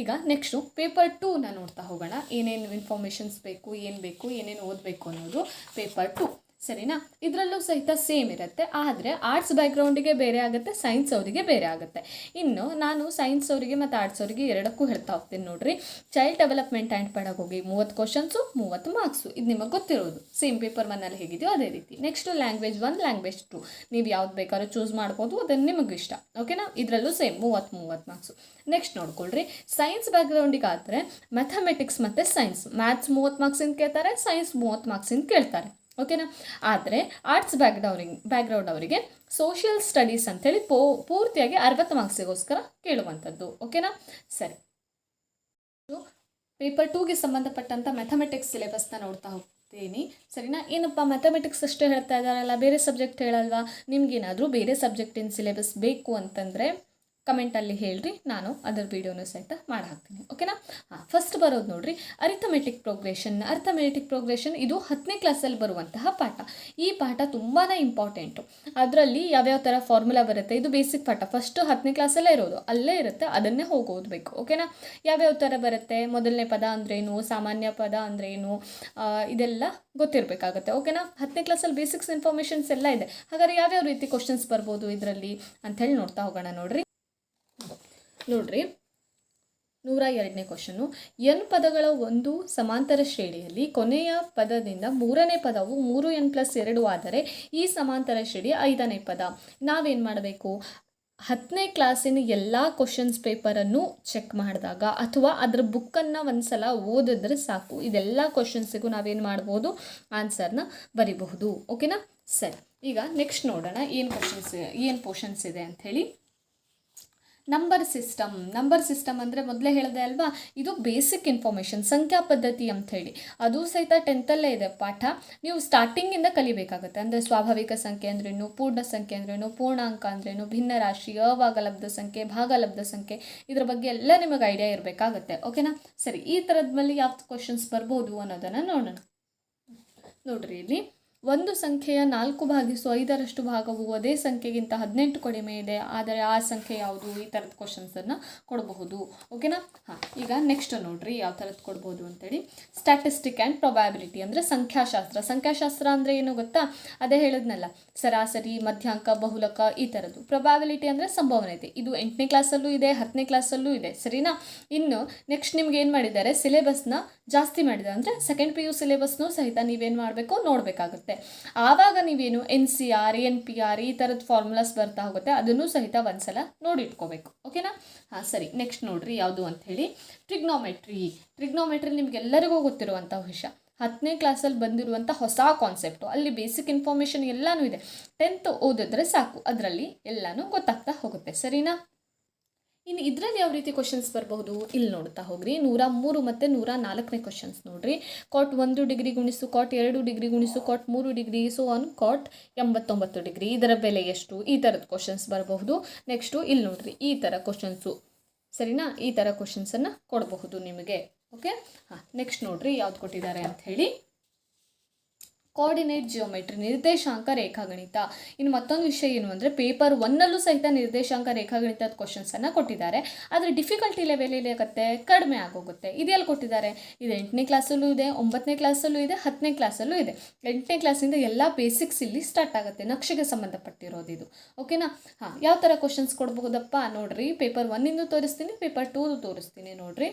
S1: ಈಗ ನೆಕ್ಸ್ಟು ಪೇಪರ್ ಟೂನ ನೋಡ್ತಾ ಹೋಗೋಣ. ಏನೇನು ಇನ್ಫಾರ್ಮೇಷನ್ಸ್ ಬೇಕು, ಏನು ಬೇಕು, ಏನೇನು ಓದಬೇಕು ಅನ್ನೋದು ಪೇಪರ್ ಟು ಸರಿನಾ? ಇದರಲ್ಲೂ ಸಹಿತ ಸೇಮ್ ಇರುತ್ತೆ, ಆದರೆ ಆರ್ಟ್ಸ್ ಬ್ಯಾಕ್ಗ್ರೌಂಡಿಗೆ ಬೇರೆ ಆಗುತ್ತೆ ಸೈನ್ಸ್ ಅವರಿಗೆ ಬೇರೆ ಆಗುತ್ತೆ. ಇನ್ನು ನಾನು ಸೈನ್ಸ್ ಅವರಿಗೆ ಮತ್ತು ಆರ್ಟ್ಸ್ ಅವರಿಗೆ ಎರಡಕ್ಕೂ ಹೇಳ್ತಾ ಹೋಗ್ತೀನಿ ನೋಡಿರಿ. ಚೈಲ್ಡ್ ಡೆವಲಪ್ಮೆಂಟ್ ಆ್ಯಂಡ್ ಹೋಗಿ ಮೂವತ್ತು ಕ್ವಶನ್ಸು ಮೂವತ್ತು ಮಾರ್ಕ್ಸು ಇದು ನಿಮಗೆ ಗೊತ್ತಿರೋದು. ಸೇಮ್ ಪೇಪರ್ ಮನೇಲಿ ಹೇಗಿದೆಯೋ ಅದೇ ರೀತಿ. Next language one language two ನೀವು ಯಾವ್ದು ಬೇಕಾದ್ರೂ ಚೂಸ್ ಮಾಡ್ಬೋದು ಅದನ್ನು ನಿಮಗೆ ಇಷ್ಟ. ಓಕೆನಾ ಇದರಲ್ಲೂ ಸೇಮ್ ಮೂವತ್ತು ಮೂವತ್ತು ಮಾರ್ಕ್ಸು ನೆಕ್ಸ್ಟ್ ನೋಡ್ಕೊಳ್ರಿ. ಸೈನ್ಸ್ ಬ್ಯಾಕ್ಗ್ರೌಂಡಿಗೆ ಆದರೆ ಮ್ಯಾಥಮೆಟಿಕ್ಸ್ ಮತ್ತು ಸೈನ್ಸ್ ಮ್ಯಾಥ್ಸ್ ಮೂವತ್ತು ಮಾರ್ಕ್ಸಿಂದ ಕೇಳ್ತಾರೆ ಸೈನ್ಸ್ ಮೂವತ್ತು ಮಾರ್ಕ್ಸಿಂದ ಕೇಳ್ತಾರೆ. ಓಕೆನಾ ಆದರೆ ಆರ್ಟ್ಸ್ ಬ್ಯಾಕ್ಗ್ರೌಂಡಿಂಗ್ ಬ್ಯಾಕ್ಗ್ರೌಂಡ್ ಅವರಿಗೆ ಸೋಷಿಯಲ್ ಸ್ಟಡೀಸ್ ಅಂಥೇಳಿ ಪೋ, ಪೂರ್ತಿಯಾಗಿ ಅರವತ್ತು ಮಾರ್ಕ್ಸಿಗೋಸ್ಕರ ಕೇಳುವಂಥದ್ದು. ಓಕೆನಾ ಸರಿ. ಪೇಪರ್ ಟೂಗೆ ಸಂಬಂಧಪಟ್ಟಂಥ ಮ್ಯಾಥಮೆಟಿಕ್ಸ್ ಸಿಲೆಬಸ್ನ ನೋಡ್ತಾ ಹೋಗ್ತೀನಿ. ಸರಿನಾ? ಏನಪ್ಪ ಮ್ಯಾಥಮೆಟಿಕ್ಸ್ ಅಷ್ಟೇ ಹೇಳ್ತಾ ಇದ್ದಾರಲ್ಲ, ಬೇರೆ ಸಬ್ಜೆಕ್ಟ್ ಹೇಳಲ್ವಾ? ನಿಮ್ಗೇನಾದರೂ ಬೇರೆ ಸಬ್ಜೆಕ್ಟಿನ ಸಿಲೆಬಸ್ ಬೇಕು ಅಂತಂದರೆ ಕಮೆಂಟಲ್ಲಿ ಹೇಳ್ರಿ, ನಾನು ಅದರ ವೀಡಿಯೋನ ಸಹಿತ ಮಾಡಿ ಹಾಕ್ತೀನಿ ಓಕೆನಾ ಹಾಂ ಫಸ್ಟ್ ಬರೋದು ನೋಡ್ರಿ ಅರಿಥಮೆಟಿಕ್ ಪ್ರೋಗ್ರೆಷನ್ ಅರ್ಥಮೆಟಿಕ್ ಪ್ರೋಗ್ರೆಷನ್ ಇದು ಹತ್ತನೇ ಕ್ಲಾಸಲ್ಲಿ ಬರುವಂತಹ ಪಾಠ. ಈ ಪಾಠ ತುಂಬಾ ಇಂಪಾರ್ಟೆಂಟು ಅದರಲ್ಲಿ ಯಾವ್ಯಾವ ಥರ ಫಾರ್ಮುಲಾ ಬರುತ್ತೆ, ಇದು ಬೇಸಿಕ್ ಪಾಠ. ಫಸ್ಟು ಹತ್ತನೇ ಕ್ಲಾಸಲ್ಲೇ ಇರೋದು, ಅಲ್ಲೇ ಇರುತ್ತೆ, ಅದನ್ನೇ ಹೋಗಿ ಓದಬೇಕು ಓಕೆನಾ ಯಾವ್ಯಾವ ಥರ ಬರುತ್ತೆ, ಮೊದಲನೇ ಪದ ಅಂದ್ರೇನು, ಸಾಮಾನ್ಯ ಪದ ಅಂದ್ರೇನು ಇದೆಲ್ಲ ಗೊತ್ತಿರಬೇಕಾಗುತ್ತೆ. ಓಕೆನಾ ಹತ್ತನೇ ಕ್ಲಾಸಲ್ಲಿ ಬೇಸಿಕ್ಸ್ ಇನ್ಫಾರ್ಮೇಷನ್ಸ್ ಎಲ್ಲ ಇದೆ. ಹಾಗಾದ್ರೆ ಯಾವ್ಯಾವ ರೀತಿ ಕ್ವಶನ್ಸ್ ಬರ್ಬೋದು ಇದರಲ್ಲಿ ಅಂಥೇಳಿ ನೋಡ್ತಾ ಹೋಗೋಣ ನೋಡ್ರಿ. ನೋಡ್ರಿ. ನೂರ ಎರಡನೇ ಕ್ವಶನ್ನು ಎನ್ ಪದಗಳ ಒಂದು ಸಮಾಂತರ ಶ್ರೇಣಿಯಲ್ಲಿ ಕೊನೆಯ ಪದದಿಂದ ಮೂರನೇ ಪದವು ಮೂರು ಎನ್ ಪ್ಲಸ್ ಎರಡು ಆದರೆ ಈ ಸಮಾಂತರ ಶ್ರೇಣಿ ಐದನೇ ಪದ. ನಾವೇನು ಮಾಡಬೇಕು? ಹತ್ತನೇ ಕ್ಲಾಸಿನ ಎಲ್ಲ ಕ್ವಶನ್ಸ್ ಪೇಪರನ್ನು ಚೆಕ್ ಮಾಡಿದಾಗ ಅಥವಾ ಅದರ ಬುಕ್ಕನ್ನು ಒಂದು ಸಲ ಓದಿದ್ರೆ ಸಾಕು. ಇದೆಲ್ಲ ಕ್ವಶನ್ಸಿಗೂ ನಾವೇನು ಮಾಡ್ಬೋದು? ಆನ್ಸರ್ನ ಬರಿಬಹುದು. ಓಕೆನಾ ಸರಿ. ಈಗ ನೆಕ್ಸ್ಟ್ ನೋಡೋಣ. ಏನು ಕ್ವಶನ್ಸ್ ಏನು ಪೋರ್ಷನ್ಸ್ ಇದೆ ಅಂಥೇಳಿ ನಂಬರ್ ಸಿಸ್ಟಮ್ ನಂಬರ್ ಸಿಸ್ಟಮ್ ಅಂದರೆ ಮೊದಲೇ ಹೇಳಿದೆ ಅಲ್ವಾ? ಇದು ಬೇಸಿಕ್ ಇನ್ಫಾರ್ಮೇಷನ್ ಸಂಖ್ಯಾ ಪದ್ಧತಿ ಅಂತ ಹೇಳಿ. ಅದು ಸಹಿತ ಟೆಂತಲ್ಲೇ ಇದೆ ಪಾಠ. ನೀವು ಸ್ಟಾರ್ಟಿಂಗಿಂದ ಕಲಿಬೇಕಾಗುತ್ತೆ. ಅಂದರೆ ಸ್ವಾಭಾವಿಕ ಸಂಖ್ಯೆ ಅಂದ್ರೇನು? ಪೂರ್ಣ ಸಂಖ್ಯೆ ಅಂದ್ರೇನು? ಪೂರ್ಣಾಂಕ ಅಂದ್ರೇನು? ಭಿನ್ನ ರಾಶಿ, ಅವಾಗಲಬ್ಧ ಸಂಖ್ಯೆ, ಭಾಗಲಬ್ಧ ಸಂಖ್ಯೆ, ಇದ್ರ ಬಗ್ಗೆ ಎಲ್ಲ ನಿಮಗೆ ಐಡಿಯಾ ಇರಬೇಕಾಗತ್ತೆ. ಓಕೆನಾ ಸರಿ, ಈ ಥರದ್ಮೇಲೆ ಯಾವ ಕ್ವಶನ್ಸ್ ಬರ್ಬೋದು ಅನ್ನೋದನ್ನು ನೋಡೋಣ. ನೋಡ್ರಿ ಇಲ್ಲಿ. ಒಂದು ಸಂಖ್ಯೆಯ ನಾಲ್ಕು ಭಾಗಿಸು ಐದರಷ್ಟು ಭಾಗವು ಅದೇ ಸಂಖ್ಯೆಗಿಂತ ಹದಿನೆಂಟು ಕಡಿಮೆ ಇದೆ. ಆದರೆ ಆ ಸಂಖ್ಯೆ ಯಾವುದು? ಈ ಥರದ ಕ್ವಶನ್ಸನ್ನು ಕೊಡಬಹುದು. ಓಕೆನಾ ಹಾಂ, ಈಗ ನೆಕ್ಸ್ಟ್ ನೋಡ್ರಿ ಯಾವ ಥರದ್ದು ಕೊಡ್ಬೋದು ಅಂತೇಳಿ. ಸ್ಟ್ಯಾಟಿಸ್ಟಿಕ್ ಆ್ಯಂಡ್ ಪ್ರೊಬ್ಯಾಬಿಲಿಟಿ ಅಂದರೆ ಸಂಖ್ಯಾಶಾಸ್ತ್ರ. ಸಂಖ್ಯಾಶಾಸ್ತ್ರ ಅಂದರೆ ಏನು ಗೊತ್ತಾ? ಅದೇ ಹೇಳಿದ್ನಲ್ಲ, ಸರಾಸರಿ, ಮಧ್ಯಾಂಕ, ಬಹುಲಕ ಈ ಥರದ್ದು. ಪ್ರೊಬ್ಯಾಬಿಲಿಟಿ ಅಂದರೆ ಸಂಭವನೀಯತೆ. ಇದು ಎಂಟನೇ ಕ್ಲಾಸಲ್ಲೂ ಇದೆ, ಹತ್ತನೇ ಕ್ಲಾಸಲ್ಲೂ ಇದೆ. ಸರಿನಾ? ಇನ್ನು ನೆಕ್ಸ್ಟ್ ನಿಮ್ಗೆ ಏನು ಮಾಡಿದ್ದಾರೆ? ಸಿಲೆಬಸ್ನ ಜಾಸ್ತಿ ಮಾಡಿದ್ದಾರೆ. ಅಂದರೆ ಸೆಕೆಂಡ್ ಪಿ ಯು ಸಿಲೆಬಸ್ನೂ ಸಹಿತ ನೀವೇನು ಮಾಡಬೇಕು? ನೋಡಬೇಕಾಗುತ್ತೆ. ಹೋಗುತ್ತೆ. ಆವಾಗ ನೀವೇನು N C R, N P R ಈ ಥರದ ಫಾರ್ಮುಲಾಸ್ ಬರ್ತಾ ಹೋಗುತ್ತೆ, ಅದನ್ನು ಸಹಿತ ಒಂದ್ಸಲ ನೋಡಿಟ್ಕೋಬೇಕು. ಓಕೆನಾ? ಹಾಂ, ಸರಿ. ನೆಕ್ಸ್ಟ್ ನೋಡ್ರಿ ಯಾವುದು ಅಂತ ಹೇಳಿ. ಟ್ರಿಗ್ನೋಮೆಟ್ರಿ ಟ್ರಿಗ್ನೋಮೆಟ್ರಿ ನಿಮ್ಗೆಲ್ಲರಿಗೂ ಗೊತ್ತಿರುವಂಥ ವಿಷಯ. ಹತ್ತನೇ ಕ್ಲಾಸಲ್ಲಿ ಬಂದಿರುವಂಥ ಹೊಸ ಕಾನ್ಸೆಪ್ಟು ಅಲ್ಲಿ ಬೇಸಿಕ್ ಇನ್ಫಾರ್ಮೇಷನ್ ಎಲ್ಲನೂ ಇದೆ. ಟೆಂತ್ ಓದಿದ್ರೆ ಸಾಕು. ಅದರಲ್ಲಿ ಎಲ್ಲನೂ ಗೊತ್ತಾಗ್ತಾ ಹೋಗುತ್ತೆ. ಸರಿನಾ? ಇನ್ನು ಇದರಲ್ಲಿ ಯಾವ ರೀತಿ ಕ್ವಶನ್ಸ್ ಬರಬಹುದು? ಇಲ್ಲಿ ನೋಡ್ತಾ ಹೋಗ್ರಿ. ನೂರ ಮೂರು ಮತ್ತು ನೂರ ನಾಲ್ಕನೇ ಕ್ವಶನ್ಸ್ ನೋಡ್ರಿ. ಕಾಟ್ ಒಂದು ಡಿಗ್ರಿ ಗುಣಿಸು ಕಾಟ್ ಎರಡು ಡಿಗ್ರಿ ಗುಣಿಸು ಕಾಟ್ ಮೂರು ಡಿಗ್ರಿ ಸೊ ಒನ್ ಕಾಟ್ ಎಂಬತ್ತೊಂಬತ್ತು ಡಿಗ್ರಿ. ಇದರ ಬೆಲೆ ಎಷ್ಟು? ಈ ಥರದ ಕ್ವಶನ್ಸ್ ಬರಬಹುದು. ನೆಕ್ಸ್ಟು ಇಲ್ಲಿ ನೋಡ್ರಿ. ಈ ಥರ ಕ್ವಶನ್ಸು ಸರಿನಾ? ಈ ಥರ ಕ್ವಶನ್ಸನ್ನು ಕೊಡಬಹುದು ನಿಮಗೆ. ಓಕೆ ಹಾಂ ನೆಕ್ಸ್ಟ್ ನೋಡ್ರಿ ಯಾವ್ದು ಕೊಟ್ಟಿದ್ದಾರೆ ಅಂತ ಹೇಳಿ. ಕೋಆರ್ಡಿನೇಟ್ ಜಿಯೋಮೆಟ್ರಿ ನಿರ್ದೇಶಾಂಕ ರೇಖಾಗಣಿತ. ಇನ್ನು ಮತ್ತೊಂದು ವಿಷಯ ಏನು ಅಂದರೆ ಪೇಪರ್ ಒನ್ನಲ್ಲೂ ಸಹಿತ ನಿರ್ದೇಶಾಂಕ ರೇಖಾಗಣಿತದ ಕ್ವಶನ್ಸನ್ನು ಕೊಟ್ಟಿದ್ದಾರೆ. ಆದರೆ ಡಿಫಿಕಲ್ಟಿ ಲೆವೆಲ್ ಆಗುತ್ತೆ? ಕಡಿಮೆ ಆಗೋಗುತ್ತೆ. ಇದೆಲ್ಲಿ ಕೊಟ್ಟಿದ್ದಾರೆ? ಇದು ಎಂಟನೇ ಕ್ಲಾಸಲ್ಲೂ ಇದೆ, ಒಂಬತ್ತನೇ ಕ್ಲಾಸಲ್ಲೂ ಇದೆ, ಹತ್ತನೇ ಕ್ಲಾಸಲ್ಲೂ ಇದೆ. ಎಂಟನೇ ಕ್ಲಾಸಿಂದ ಎಲ್ಲ ಬೇಸಿಕ್ಸ್ ಇಲ್ಲಿ ಸ್ಟಾರ್ಟ್ ಆಗುತ್ತೆ, ನಕ್ಷೆಗೆ ಸಂಬಂಧಪಟ್ಟಿರೋದು ಇದು. ಓಕೆನಾ ಹಾಂ, ಯಾವ ಥರ ಕ್ವಶನ್ಸ್ ಕೊಡಬಹುದಪ್ಪ? ನೋಡಿರಿ ಪೇಪರ್ ಒನ್ನಿಂದು ತೋರಿಸ್ತೀನಿ ಪೇಪರ್ ಟೂದು ತೋರಿಸ್ತೀನಿ, ನೋಡ್ರಿ.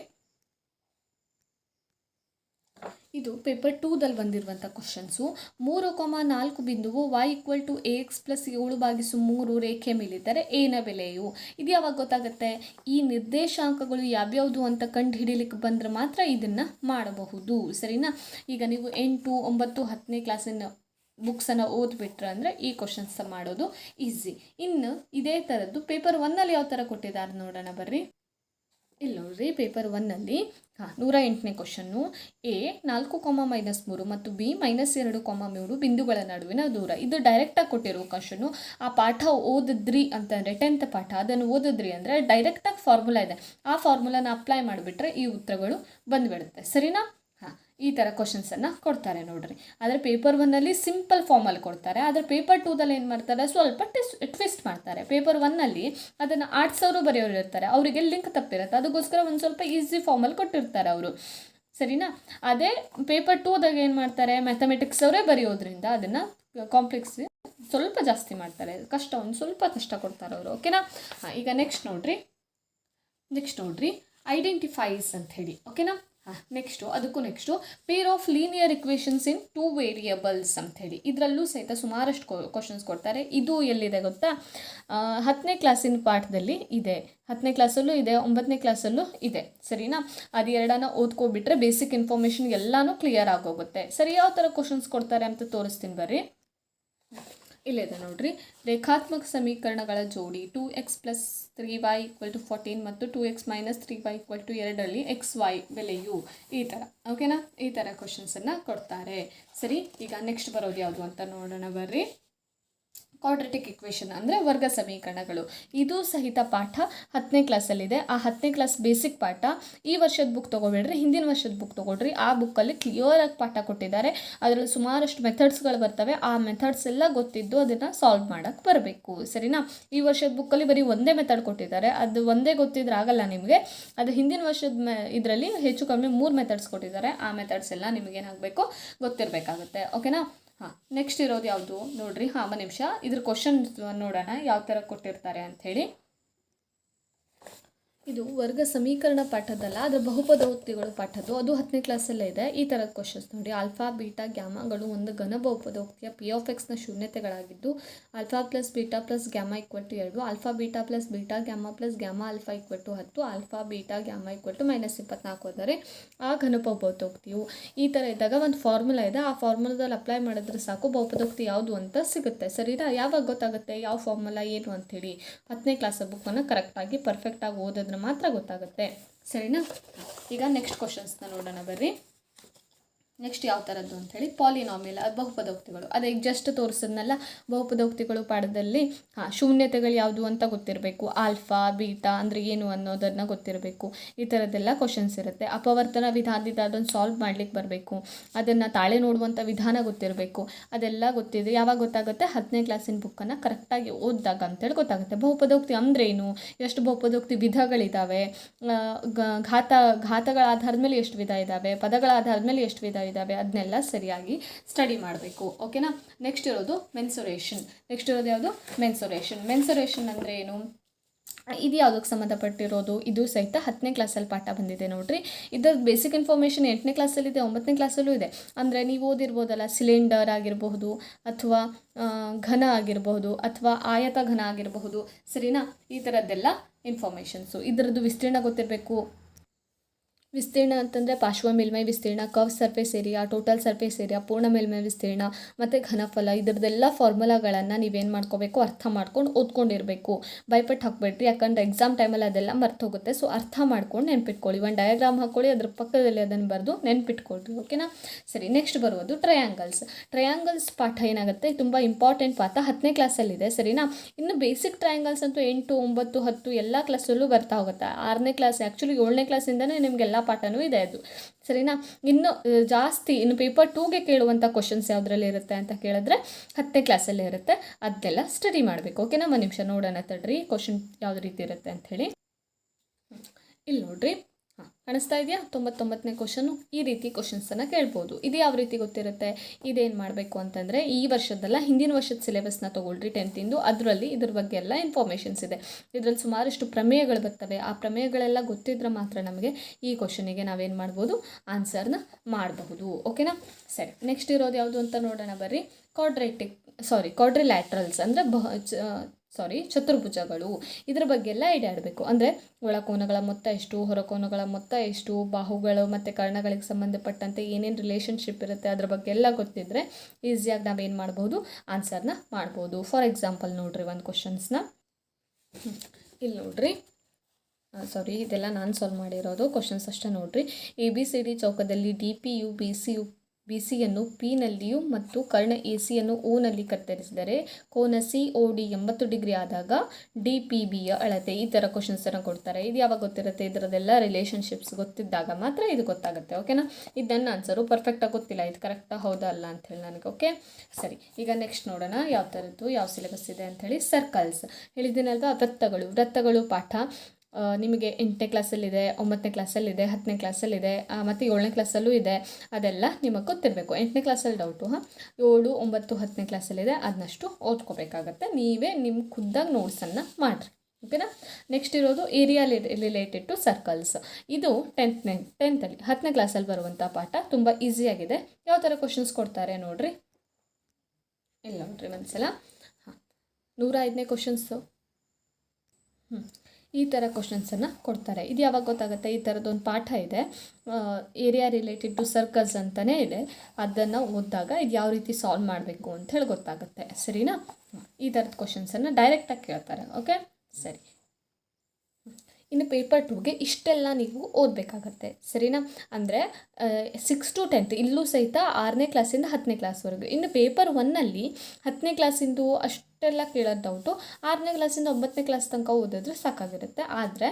S1: ಇದು ಪೇಪರ್ ಟೂದಲ್ಲಿ ಬಂದಿರುವಂಥ ಕ್ವಶನ್ಸು ಮೂರು ಕೊಮ ನಾಲ್ಕು ಬಿಂದುವು Y equal to A X plus ಏಳು ಬಾಗಿಸು ಮೂರು ರೇಖೆ ಮೇಲಿದ್ದರೆ ಏನ ಬೆಲೆಯು. ಇದು ಯಾವಾಗ ಗೊತ್ತಾಗುತ್ತೆ? ಈ ನಿರ್ದೇಶಾಂಕಗಳು ಯಾವ್ಯಾವುದು ಅಂತ ಕಂಡು ಹಿಡಿಲಿಕ್ಕೆ ಬಂದರೆ ಮಾತ್ರ ಇದನ್ನು ಮಾಡಬಹುದು. ಸರಿನಾ? ಈಗ ನೀವು ಎಂಟು, ಒಂಬತ್ತು, ಹತ್ತನೇ ಕ್ಲಾಸಿನ ಬುಕ್ಸನ್ನು ಓದ್ಬಿಟ್ರೆ ಅಂದರೆ ಈ ಕ್ವಶನ್ಸ್ ಮಾಡೋದು ಈಸಿ ಇನ್ನು ಇದೇ ಥರದ್ದು ಪೇಪರ್ ಒನ್ನಲ್ಲಿ ಯಾವ ಥರ ಕೊಟ್ಟಿದ್ದಾರೆ ನೋಡೋಣ ಬರ್ರಿ. ಇಲ್ಲಿ ನೋಡ್ರಿ ಪೇಪರ್ ಒನ್ನಲ್ಲಿ ಹಾಂ, ನೂರ ಎಂಟನೇ ಕ್ವಶನ್ನು ಎ ನಾಲ್ಕು ಕೊಮ್ಮ ಮೈನಸ್ ಮೂರು ಮತ್ತು ಬಿ ಮೈನಸ್ ಎರಡು ಕೊಮ್ಮ ಮೂರು ಬಿಂದುಗಳ ನಡುವಿನ ದೂರ. ಇದು ಡೈರೆಕ್ಟಾಗಿ ಕೊಟ್ಟಿರೋ ಕ್ವಶನ್ನು ಆ ಪಾಠ ಓದಿದ್ರಿ ಅಂತಂದರೆ ಟೆಂತ್ ಪಾಠ, ಅದನ್ನು ಓದಿದ್ರಿ ಅಂದರೆ ಡೈರೆಕ್ಟಾಗಿ ಫಾರ್ಮುಲಾ ಇದೆ. ಆ ಫಾರ್ಮುಲಾನ ಅಪ್ಲೈ ಮಾಡಿಬಿಟ್ರೆ ಈ ಉತ್ತರಗಳು ಬಂದುಬಿಡುತ್ತೆ. ಸರಿನಾ? ಹಾಂ, ಈ ಥರ ಕ್ವಶನ್ಸನ್ನು ಕೊಡ್ತಾರೆ ನೋಡ್ರಿ. ಆದರೆ ಪೇಪರ್ ಒನ್ನಲ್ಲಿ ಸಿಂಪಲ್ ಫಾರ್ಮಲ್ಲಿ ಕೊಡ್ತಾರೆ. ಆದರೆ ಪೇಪರ್ ಟೂದಲ್ಲಿ ಏನು ಮಾಡ್ತಾರೆ? ಸ್ವಲ್ಪ ಟಿಸ್ ಟ್ವಿಸ್ಟ್ ಮಾಡ್ತಾರೆ. ಪೇಪರ್ ಒನ್ನಲ್ಲಿ ಅದನ್ನು ಆರ್ಟ್ಸವರು ಬರೆಯೋರು ಇರ್ತಾರೆ. ಅವರಿಗೆ ಲಿಂಕ್ ತಪ್ಪಿರುತ್ತೆ. ಅದಕ್ಕೋಸ್ಕರ ಒಂದು ಸ್ವಲ್ಪ ಈಸಿ ಫಾರ್ಮಲ್ಲಿ ಕೊಟ್ಟಿರ್ತಾರೆ ಅವರು. ಸರಿನಾ? ಅದೇ ಪೇಪರ್ ಟೂದಾಗ ಏನು ಮಾಡ್ತಾರೆ? ಮ್ಯಾಥಮೆಟಿಕ್ಸ್ ಅವರೇ ಬರೆಯೋದ್ರಿಂದ ಅದನ್ನು ಕಾಂಪ್ಲೆಕ್ಸ್ ಸ್ವಲ್ಪ ಜಾಸ್ತಿ ಮಾಡ್ತಾರೆ. ಕಷ್ಟ, ಒಂದು ಸ್ವಲ್ಪ ಕಷ್ಟ ಕೊಡ್ತಾರೆ ಅವರು. ಓಕೆನಾ ಈಗ ನೆಕ್ಸ್ಟ್ ನೋಡ್ರಿ. ನೆಕ್ಸ್ಟ್ ನೋಡ್ರಿ. ಐಡೆಂಟಿಫೈಸ್ ಅಂತ ಹೇಳಿ. ಓಕೆನಾ ನೆಕ್ಸ್ಟು ಅದಕ್ಕೂ next pair of linear equations in two variables ಅಂತ ಹೇಳಿ ಇದರಲ್ಲೂ ಸಹಿತ ಸುಮಾರಷ್ಟು ಕ್ವಶನ್ಸ್ ಕೊಡ್ತಾರೆ. ಇದು ಎಲ್ಲಿದೆ ಗೊತ್ತಾ? ಹತ್ತನೇ ಕ್ಲಾಸಿನ ಪಾಠದಲ್ಲಿ ಇದೆ. ಹತ್ತನೇ ಕ್ಲಾಸಲ್ಲೂ ಇದೆ ಒಂಬತ್ತನೇ ಕ್ಲಾಸಲ್ಲೂ ಇದೆ. ಸರಿನಾ? ಅದು ಎರಡನ್ನ ಓದ್ಕೊಬಿಟ್ರೆ ಬೇಸಿಕ್ ಇನ್ಫಾರ್ಮೇಷನ್ ಎಲ್ಲನೂ ಕ್ಲಿಯರ್ ಆಗೋಗುತ್ತೆ. ಸರಿ, ಯಾವ ಥರ ಕ್ವಶನ್ಸ್ ಕೊಡ್ತಾರೆ ಅಂತ ತೋರಿಸ್ತೀನಿ ಬರ್ರಿ. ಇಲ್ಲಿದೆ ನೋಡ್ರಿ. ರೇಖಾತ್ಮಕ ಸಮೀಕರಣಗಳ ಜೋಡಿ two X plus three Y equal to fourteen ಮತ್ತು two X minus three Y equal to ಎರಡರಲ್ಲಿ ಎಕ್ಸ್ ವೈ ಬೆಲೆಯು ಈ ಥರ ಓಕೆನಾ ಈ ಥರ ಕ್ವಶನ್ಸನ್ನು ಕೊಡ್ತಾರೆ. ಸರಿ, ಈಗ ನೆಕ್ಸ್ಟ್ ಬರೋದು ಯಾವುದು ಅಂತ ನೋಡೋಣ ಬರ್ರಿ. ಕ್ವಾಡ್ರೆಟಿಕ್ ಇಕ್ವೇಷನ್ ಅಂದರೆ ವರ್ಗ ಸಮೀಕರಣಗಳು. ಇದು ಸಹಿತ ಪಾಠ ಹತ್ತನೇ ಕ್ಲಾಸಲ್ಲಿದೆ ಆ ಹತ್ತನೇ ಕ್ಲಾಸ್ ಬೇಸಿಕ್ ಪಾಠ. ಈ ವರ್ಷದ ಬುಕ್ ತೊಗೊಬೇಡ್ರಿ, ಹಿಂದಿನ ವರ್ಷದ ಬುಕ್ ತೊಗೊಳ್ರಿ. ಆ ಬುಕ್ಕಲ್ಲಿ ಕ್ಲಿಯರಾಗಿ ಪಾಠ ಕೊಟ್ಟಿದ್ದಾರೆ. ಅದರಲ್ಲಿ ಸುಮಾರಷ್ಟು ಮೆಥಡ್ಸ್ಗಳು ಬರ್ತವೆ. ಆ ಮೆಥಡ್ಸ್ ಎಲ್ಲ ಗೊತ್ತಿದ್ದು ಅದನ್ನು ಸಾಲ್ವ್ ಮಾಡೋಕ್ಕೆ ಬರಬೇಕು. ಸರಿನಾ? ಈ ವರ್ಷದ ಬುಕ್ಕಲ್ಲಿ ಬರೀ ಒಂದೇ ಮೆಥಡ್ ಕೊಟ್ಟಿದ್ದಾರೆ. ಅದು ಒಂದೇ ಗೊತ್ತಿದ್ರೆ ಆಗಲ್ಲ ನಿಮಗೆ. ಅದು ಹಿಂದಿನ ವರ್ಷದ ಇದರಲ್ಲಿ ಹೆಚ್ಚು ಕಮ್ಮಿ ಮೂರು ಮೆಥಡ್ಸ್ ಕೊಟ್ಟಿದ್ದಾರೆ. ಆ ಮೆಥಡ್ಸ್ ಎಲ್ಲ ನಿಮಗೇನಾಗಬೇಕು ಗೊತ್ತಿರಬೇಕಾಗುತ್ತೆ. ಓಕೆನಾ ಹಾಂ ನೆಕ್ಸ್ಟ್ ಇರೋದು ಯಾವುದು? ನೋಡ್ರಿ, ಹಾಂ, ಒಂದು ನಿಮಿಷ. ಇದ್ರ ಕ್ವಶನ್ ನೋಡೋಣ, ಯಾವ ಥರ ಕೊಟ್ಟಿರ್ತಾರೆ ಅಂಥೇಳಿ ಇದು ವರ್ಗ ಸಮೀಕರಣ ಪಾಠದಲ್ಲ ಅದರ ಬಹುಪದೋಕ್ತಿಗಳು ಪಾಠದ್ದು. ಅದು ಹತ್ತನೇ ಕ್ಲಾಸಲ್ಲೇ ಇದೆ. ಈ ಥರದ ಕ್ವಶನ್ಸ್ ನೋಡಿ. ಆಲ್ಫಾ, ಬೀಟಾ ಗ್ಯಾಮಾಗಳು ಒಂದು ಘನ ಬಹುಪದೋಕ್ತಿಯ ಪಿ ಆಫ್ ಎಕ್ಸ್ನ ಶೂನ್ಯತೆಗಳಾಗಿದ್ದು, alpha plus beta plus gamma equal to ಎರಡು, alpha, beta plus beta, gamma plus gamma, alpha equal to ಹತ್ತು, alpha, beta, gamma equal to minus ಇಪ್ಪತ್ನಾಲ್ಕು ಅಂದರೆ ಆ ಘನ ಬಹುಪದೋಕ್ತಿಯು. ಈ ಥರ ಇದ್ದಾಗ ಒಂದು ಫಾರ್ಮುಲಾ ಇದೆ. ಆ ಫಾರ್ಮುಲಾದಲ್ಲಿ ಅಪ್ಲೈ ಮಾಡಿದ್ರೆ ಸಾಕು, ಬಹುಪದೋಕ್ತಿ ಯಾವುದು ಅಂತ ಸಿಗುತ್ತೆ. ಸರಿನಾ ಯಾವಾಗ ಗೊತ್ತಾಗುತ್ತೆ? ಯಾವ ಫಾರ್ಮುಲಾ ಏನು ಅಂಥೇಳಿ? ಹತ್ತನೇ ಕ್ಲಾಸ್ ಬುಕ್ಕನ್ನು ಕರೆಕ್ಟಾಗಿ ಪರ್ಫೆಕ್ಟಾಗಿ ಓದಿದ್ರೆ ಮಾತ್ರ ಗೊತ್ತಾಗುತ್ತೆ. ಸರಿನಾ? ಈಗ ನೆಕ್ಸ್ಟ್ ಕ್ವಶನ್ಸ್ನ ನೋಡೋಣ ಬರ್ರಿ. ನೆಕ್ಸ್ಟ್ ಯಾವ ಥರದ್ದು ಅಂಥೇಳಿ ಪಾಲಿನಾಮಿಯಲ್, ಅದು ಬಹುಪದೋಕ್ತಿಗಳು. ಅದೇ ಜಸ್ಟ್ ತೋರಿಸಿದ್ನಲ್ಲ, ಬಹುಪದೋಕ್ತಿಗಳು ಪಾಠದಲ್ಲಿ, ಹಾಂ, ಶೂನ್ಯತೆಗಳು ಯಾವುದು ಅಂತ ಗೊತ್ತಿರಬೇಕು. ಆಲ್ಫಾ, ಬೀಟಾ ಅಂದರೆ ಏನು ಅನ್ನೋದನ್ನು ಗೊತ್ತಿರಬೇಕು. ಈ ಥರದ್ದೆಲ್ಲ ಕ್ವಶನ್ಸ್ ಇರುತ್ತೆ. ಅಪವರ್ತನ ವಿಧಾನದಿಂದ ಅದನ್ನು ಸಾಲ್ವ್ ಮಾಡ್ಲಿಕ್ಕೆ ಬರಬೇಕು. ಅದನ್ನು ತಾಳೆ ನೋಡುವಂಥ ವಿಧಾನ ಗೊತ್ತಿರಬೇಕು. ಅದೆಲ್ಲ ಗೊತ್ತಿದೆ. ಯಾವಾಗ ಗೊತ್ತಾಗುತ್ತೆ? ಹತ್ತನೇ ಕ್ಲಾಸಿನ ಬುಕ್ಕನ್ನು ಕರೆಕ್ಟಾಗಿ ಓದಿದಾಗ ಅಂತೇಳಿ ಗೊತ್ತಾಗುತ್ತೆ. ಬಹುಪದೋಕ್ತಿ ಅಂದರೆ ಏನು? ಎಷ್ಟು ಬಹುಪದೋಕ್ತಿ ವಿಧಗಳಿದ್ದಾವೆ ಘಾತ ಘಾತಗಳ ಆಧಾರದ ಮೇಲೆ ಎಷ್ಟು ವಿಧ ಇದ್ದಾವೆ ಪದಗಳ ಆಧಾರದ ಮೇಲೆ ಎಷ್ಟು ವಿಧ ಇದ್ದಾವೆ ಅದನ್ನೆಲ್ಲ ಸರಿಯಾಗಿ ಸ್ಟಡಿ ಮಾಡಬೇಕು ಓಕೆನಾ ನೆಕ್ಸ್ಟ್ ಇರೋದು ಮೆನ್ಸುರೇಷನ್ ನೆಕ್ಸ್ಟ್ ಇರೋದು ಯಾವುದು? ಮೆನ್ಸುರೇಷನ್ ಮೆನ್ಸುರೇಷನ್ ಅಂದರೆ ಏನು? ಇದು ಯಾವುದಕ್ಕೆ ಸಂಬಂಧಪಟ್ಟಿರೋದು? ಇದು ಸಹಿತ ಹತ್ತನೇ ಕ್ಲಾಸಲ್ಲಿ ಪಾಠ ಬಂದಿದೆ ನೋಡಿರಿ. ಇದ್ರದ್ದು ಬೇಸಿಕ್ ಇನ್ಫಾರ್ಮೇಷನ್ ಎಂಟನೇ ಕ್ಲಾಸಲ್ಲಿದೆ ಒಂಬತ್ತನೇ ಕ್ಲಾಸಲ್ಲೂ ಇದೆ. ಅಂದರೆ ನೀವು ಓದಿರ್ಬೋದಲ್ಲ ಸಿಲಿಂಡರ್ ಆಗಿರಬಹುದು, ಅಥವಾ ಘನ ಆಗಿರಬಹುದು, ಅಥವಾ ಆಯತ ಘನ ಆಗಿರಬಹುದು, ಸರಿನಾ? ಈ ಥರದ್ದೆಲ್ಲ ಇನ್ಫಾರ್ಮೇಷನ್ಸು ಇದರದ್ದು ವಿಸ್ತೀರ್ಣ ಗೊತ್ತಿರಬೇಕು. ವಿಸ್ತೀರ್ಣ ಅಂತಂದರೆ ಪಾರ್ಶ್ವ ಮೇಲ್ಮೈ ವಿಸ್ತೀರ್ಣ curve surface area total surface area ಪೂರ್ಣ ಮೇಲ್ಮೈ ವಿಸ್ತೀರ್ಣ, ಮತ್ತು ಘನಫಲ, ಇದರದ್ದೆಲ್ಲ ಫಾರ್ಮುಲಾಗಳನ್ನು ನೀವೇನು ಮಾಡ್ಕೋಬೇಕು, ಅರ್ಥ ಮಾಡ್ಕೊಂಡು ಓದ್ಕೊಂಡಿರಬೇಕು. ಭಯಪಟ್ಟು ಹಾಕ್ಬೇಡ್ರಿ, ಯಾಕಂದರೆ ಎಕ್ಸಾಮ್ ಟೈಮಲ್ಲಿ ಅದೆಲ್ಲ ಮರ್ತು ಹೋಗುತ್ತೆ ಸೊ ಅರ್ಥ ಮಾಡ್ಕೊಂಡು ನೆನ್ಪಿಟ್ಕೊಳ್ಳಿ. ಒಂದು ಡಯಾಗ್ರಾಮ್ ಹಾಕ್ಕೊಳ್ಳಿ ಅದ್ರ ಪಕ್ಕದಲ್ಲಿ ಅದನ್ನು ಬರೆದು ನೆನ್ಪಿಟ್ಕೊಳ್ರಿ ಓಕೆನಾ ಸರಿ ನೆಕ್ಸ್ಟ್ ಬರುವುದು ಟ್ರಯಾಂಗಲ್ಸ್ ಟ್ರಯಾಂಗಲ್ಸ್ ಪಾಠ ಏನಾಗುತ್ತೆ? ತುಂಬ ಇಂಪಾರ್ಟೆಂಟ್ ಪಾಠ ಹತ್ತನೇ ಕ್ಲಾಸಲ್ಲಿದೆ ಸರಿನಾ ಇನ್ನು ಬೇಸಿಕ್ ಟ್ರಯಾಂಗಲ್ಸ್ ಅಂತೂ ಎಂಟು, ಒಂಬತ್ತು, ಹತ್ತು, ಎಲ್ಲ ಕ್ಲಾಸಲ್ಲೂ ಬರ್ತಾ ಹೋಗುತ್ತೆ. ಆರನೇ ಕ್ಲಾಸ್ ಆ್ಯಕ್ಚುಲಿ ಏಳನೇ ಕ್ಲಾಸಿಂದನೇ ನಿಮಗೆಲ್ಲ ಪಾಠನೂ ಇದೆ ಅದು. ಸರಿನಾ? ಇನ್ನು ಜಾಸ್ತಿ, ಇನ್ನು ಪೇಪರ್ ಟೂಗೆ ಕೇಳುವಂಥ ಕ್ವಶನ್ಸ್ ಯಾವುದ್ರಲ್ಲಿ ಇರುತ್ತೆ ಅಂತ ಕೇಳಿದ್ರೆ ಹತ್ತನೇ ಕ್ಲಾಸಲ್ಲಿ ಇರುತ್ತೆ. ಅದೆಲ್ಲ ಸ್ಟಡಿ ಮಾಡಬೇಕು. ಓಕೆನಾ ಒಂದು ನಿಮಿಷ ನೋಡೋಣ ತಡ್ರಿ. ಕ್ವಶನ್ ಯಾವ ರೀತಿ ಇರುತ್ತೆ ಅಂಥೇಳಿ ಇಲ್ಲಿ ನೋಡ್ರಿ. ಕಾಣಿಸ್ತಾ ಇದೆಯಾ? ತೊಂಬತ್ತೊಂಬತ್ತನೇ ಕ್ವಶನು ಈ ರೀತಿ ಕ್ವಶನ್ಸನ್ನು ಕೇಳ್ಬೋದು. ಇದು ಯಾವ ರೀತಿ ಗೊತ್ತಿರುತ್ತೆ? ಇದೇನು ಮಾಡಬೇಕು ಅಂತಂದರೆ, ಈ ವರ್ಷದಲ್ಲ ಹಿಂದಿನ ವರ್ಷದ ಸಿಲೆಬಸ್ನ ತೊಗೊಳ್ರಿ ಟೆಂತಿಂದು ಅದರಲ್ಲಿ ಇದ್ರ ಬಗ್ಗೆ ಎಲ್ಲ ಇನ್ಫಾರ್ಮೇಷನ್ಸ್ ಇದೆ. ಇದರಲ್ಲಿ ಸುಮಾರಷ್ಟು ಪ್ರಮೇಯಗಳು ಬರ್ತವೆ. ಆ ಪ್ರಮೇಯಗಳೆಲ್ಲ ಗೊತ್ತಿದ್ರೆ ಮಾತ್ರ ನಮಗೆ ಈ ಕ್ವಶನಿಗೆ ನಾವೇನು ಮಾಡ್ಬೋದು? ಆನ್ಸರ್ನ ಮಾಡಬಹುದು. ಓಕೆನಾ ಸರಿ. ನೆಕ್ಸ್ಟ್ ಇರೋದು ಯಾವುದು ಅಂತ ನೋಡೋಣ ಬರ್ರಿ. ಕ್ವಾಡ್ರೇಟಿಕ್ ಸಾರಿ ಕ್ವಾಡ್ರಿಲ್ಯಾಟ್ರಲ್ಸ್ ಅಂದರೆ ಬಹ ಸಾರಿ ಚತುರ್ಭುಜಗಳು. ಇದರ ಬಗ್ಗೆ ಎಲ್ಲ ಇರಬೇಕು ಅಂದರೆ ಒಳಕೋನಗಳ ಮೊತ್ತ ಎಷ್ಟು ಹೊರಕೋನಗಳ ಮೊತ್ತ ಎಷ್ಟು, ಬಾಹುಗಳು ಮತ್ತು ಕರ್ಣಗಳಿಗೆ ಸಂಬಂಧಪಟ್ಟಂತೆ ಏನೇನು ರಿಲೇಷನ್ಶಿಪ್ ಇರುತ್ತೆ ಅದ್ರ ಬಗ್ಗೆ ಎಲ್ಲ ಗೊತ್ತಿದ್ದರೆ ಈಸಿಯಾಗಿ ನಾವೇನು ಮಾಡ್ಬೋದು? ಆನ್ಸರ್ನ ಮಾಡ್ಬೋದು. ಫಾರ್ ಎಕ್ಸಾಂಪಲ್ ನೋಡ್ರಿ ಒಂದು ಕ್ವಶನ್ಸ್ನ ಇಲ್ಲಿ ನೋಡ್ರಿ. ಸಾರಿ ಇದೆಲ್ಲ ನಾನು ಸಾಲ್ವ್ ಮಾಡಿರೋದು. ಕ್ವಶನ್ಸ್ ಅಷ್ಟೇ ನೋಡ್ರಿ. A B C D ಚೌಕದಲ್ಲಿ D P U B C U B ಸಿಯನ್ನು ಪಿನಲ್ಲಿಯೂ ಮತ್ತು ಕರ್ಣ ಎ ಸಿಯನ್ನು ಓನಲ್ಲಿ ಕತ್ತರಿಸಿದರೆ ಕೋನ ಸಿ ಒ ಡಿ ಎಂಬತ್ತು ಡಿಗ್ರಿ ಆದಾಗ ಡಿ ಪಿ ಬಿಯ ಅಳತೆ ಈ ಥರ ಕ್ವಶನ್ಸನ್ನು ಕೊಡ್ತಾರೆ. ಇದು ಯಾವಾಗ ಗೊತ್ತಿರುತ್ತೆ? ಇದರದೆಲ್ಲ ರಿಲೇಷನ್ಶಿಪ್ಸ್ ಗೊತ್ತಿದ್ದಾಗ ಮಾತ್ರ ಇದು ಗೊತ್ತಾಗುತ್ತೆ ಓಕೆನಾ ಇದು ನನ್ನ ಆನ್ಸರು ಪರ್ಫೆಕ್ಟಾಗಿ ಗೊತ್ತಿಲ್ಲ. ಇದು ಕರೆಕ್ಟಾ ಹೌದಾ ಅಲ್ಲ ಅಂಥೇಳಿ ನನಗೆ ಓಕೆ ಸರಿ, ಈಗ ನೆಕ್ಸ್ಟ್ ನೋಡೋಣ ಯಾವ ಥರದ್ದು ಯಾವ ಸಿಲೆಬಸ್ ಇದೆ ಅಂಥೇಳಿ ಸರ್ಕಲ್ಸ್ ಹೇಳಿದ್ದೀನಲ್ವಾ? ವೃತ್ತಗಳು. ವೃತ್ತಗಳು ಪಾಠ. ನಿಮಗೆ ಎಂಟನೇ ಕ್ಲಾಸಲ್ಲಿದೆ ಒಂಬತ್ತನೇ ಕ್ಲಾಸಲ್ಲಿದೆ ಹತ್ತನೇ ಕ್ಲಾಸಲ್ಲಿದೆ ಮತ್ತು ಏಳನೇ ಕ್ಲಾಸಲ್ಲೂ ಇದೆ. ಅದೆಲ್ಲ ನಿಮಗೆ ಗೊತ್ತಿರಬೇಕು. ಎಂಟನೇ ಕ್ಲಾಸಲ್ಲಿ ಡೌಟು ಹಾಂ? ಏಳು, ಒಂಬತ್ತು, ಹತ್ತನೇ ಕ್ಲಾಸಲ್ಲಿದೆ ಅದನ್ನಷ್ಟು ಓದ್ಕೋಬೇಕಾಗತ್ತೆ. ನೀವೇ ನಿಮ್ಮ ಖುದ್ದಾಗಿ ನೋಟ್ಸನ್ನು ಮಾಡಿರಿ. ಓಕೆನಾ ನೆಕ್ಸ್ಟ್ ಇರೋದು ಏರಿಯಾ ರಿಲೇಟೆಡ್ ಟು ಸರ್ಕಲ್ಸ್ ಇದು ಟೆಂತ್ನೇ ಟೆಂತಲ್ಲಿ ಹತ್ತನೇ ಕ್ಲಾಸಲ್ಲಿ ಬರುವಂಥ ಪಾಠ. ತುಂಬ ಈಸಿಯಾಗಿದೆ ಯಾವ ಥರ ಕ್ವಶನ್ಸ್ ಕೊಡ್ತಾರೆ ನೋಡಿರಿ. ಇಲ್ಲ ನೋಡ್ರಿ ಒಂದ್ಸಲ. ಹಾಂ. ನೂರ ಐದನೇ ಕ್ವಶನ್ಸು ಹ್ಞೂ ಈ ಥರ ಕ್ವಶನ್ಸನ್ನು ಕೊಡ್ತಾರೆ. ಇದು ಯಾವಾಗ ಗೊತ್ತಾಗುತ್ತೆ? ಈ ಥರದ್ದೊಂದು ಪಾಠ ಇದೆ. ಏರಿಯಾ ರಿಲೇಟೆಡ್ ಟು ಸರ್ಕಲ್ಸ್ ಅಂತಲೇ ಇದೆ. ಅದನ್ನು ಓದಿದಾಗ ಇದು ಯಾವ ರೀತಿ ಸಾಲ್ವ್ ಮಾಡಬೇಕು ಅಂತ ಹೇಳಿ ಗೊತ್ತಾಗುತ್ತೆ. ಸರಿನಾ. ಈ ಥರದ ಕ್ವಶನ್ಸನ್ನು ಡೈರೆಕ್ಟಾಗಿ ಕೇಳ್ತಾರೆ. ಓಕೆ ಸರಿ. ಇನ್ನು ಪೇಪರ್ ಟೂಗೆ ಇಷ್ಟೆಲ್ಲ ನೀವು ಓದಬೇಕಾಗತ್ತೆ. ಸರಿನಾ? ಅಂದರೆ ಸಿಕ್ಸ್ ಟು ಟೆಂತ್ ಇಲ್ಲೂ ಸಹಿತ ಆರನೇ ಕ್ಲಾಸಿಂದ ಹತ್ತನೇ ಕ್ಲಾಸ್ವರೆಗೂ ಇನ್ನು ಪೇಪರ್ ಒನ್ನಲ್ಲಿ ಹತ್ತನೇ ಕ್ಲಾಸಿಂದು ಅಷ್ಟೆಲ್ಲ ಕೇಳೋದು ಡೌಟು ಆರನೇ ಕ್ಲಾಸಿಂದ ಒಂಬತ್ತನೇ ಕ್ಲಾಸ್ ತನಕ ಓದಿದ್ರೆ ಸಾಕಾಗಿರುತ್ತೆ. ಆದರೆ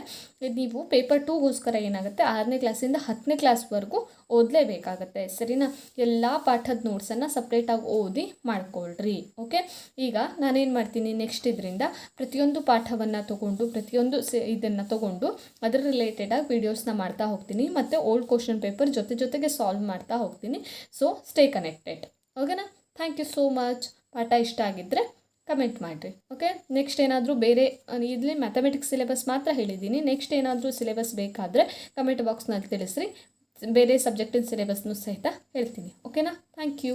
S1: ನೀವು ಪೇಪರ್ ಟೂಗೋಸ್ಕರ ಏನಾಗುತ್ತೆ? ಆರನೇ ಕ್ಲಾಸಿಂದ ಹತ್ತನೇ ಕ್ಲಾಸ್ವರೆಗೂ ಓದಲೇಬೇಕಾಗತ್ತೆ. ಸರಿನಾ? ಎಲ್ಲ ಪಾಠದ ನೋಟ್ಸನ್ನು ಸಪ್ರೇಟಾಗಿ ಓದಿ ಮಾಡ್ಕೊಳ್ರಿ. ಓಕೆ ಈಗ ನಾನೇನು ಮಾಡ್ತೀನಿ? ನೆಕ್ಸ್ಟ್ ಇದರಿಂದ ಪ್ರತಿಯೊಂದು ಪಾಠವನ್ನು ತೊಗೊಂಡು, ಪ್ರತಿಯೊಂದು ಸ, ಇದನ್ನು ತೊಗೊಂಡು ಅದರ ರಿಲೇಟೆಡಾಗಿ ವೀಡಿಯೋಸ್ನ ಮಾಡ್ತಾ ಹೋಗ್ತೀನಿ. ಮತ್ತು ಓಲ್ಡ್ ಕ್ವಶನ್ ಪೇಪರ್ ಜೊತೆ ಜೊತೆಗೆ ಸಾಲ್ವ್ ಮಾಡ್ತಾ ಹೋಗ್ತೀನಿ. ಸೊ ಸ್ಟೇ ಕನೆಕ್ಟೆಡ್ ಓಕೆನಾ ಥ್ಯಾಂಕ್ ಯು ಸೋ ಮಚ್ ಪಾಠ ಇಷ್ಟ ಆಗಿದ್ದರೆ ಕಮೆಂಟ್ ಮಾಡಿರಿ ಓಕೆ ನೆಕ್ಸ್ಟ್ ಏನಾದರೂ ಬೇರೆ ಇಲ್ಲಿ ಮ್ಯಾಥಮೆಟಿಕ್ಸ್ ಸಿಲೆಬಸ್ ಮಾತ್ರ ಹೇಳಿದ್ದೀನಿ. ನೆಕ್ಸ್ಟ್ ಏನಾದರೂ ಸಿಲೆಬಸ್ ಬೇಕಾದರೆ ಕಮೆಂಟ್ ಬಾಕ್ಸ್ನಲ್ಲಿ ತಿಳಿಸ್ರಿ. ಬೇರೆ ಸಬ್ಜೆಕ್ಟಿನ ಸಿಲೆಬಸ್ನು ಸಹಿತ ಹೇಳ್ತೀನಿ ಓಕೆನಾ ಥ್ಯಾಂಕ್ ಯು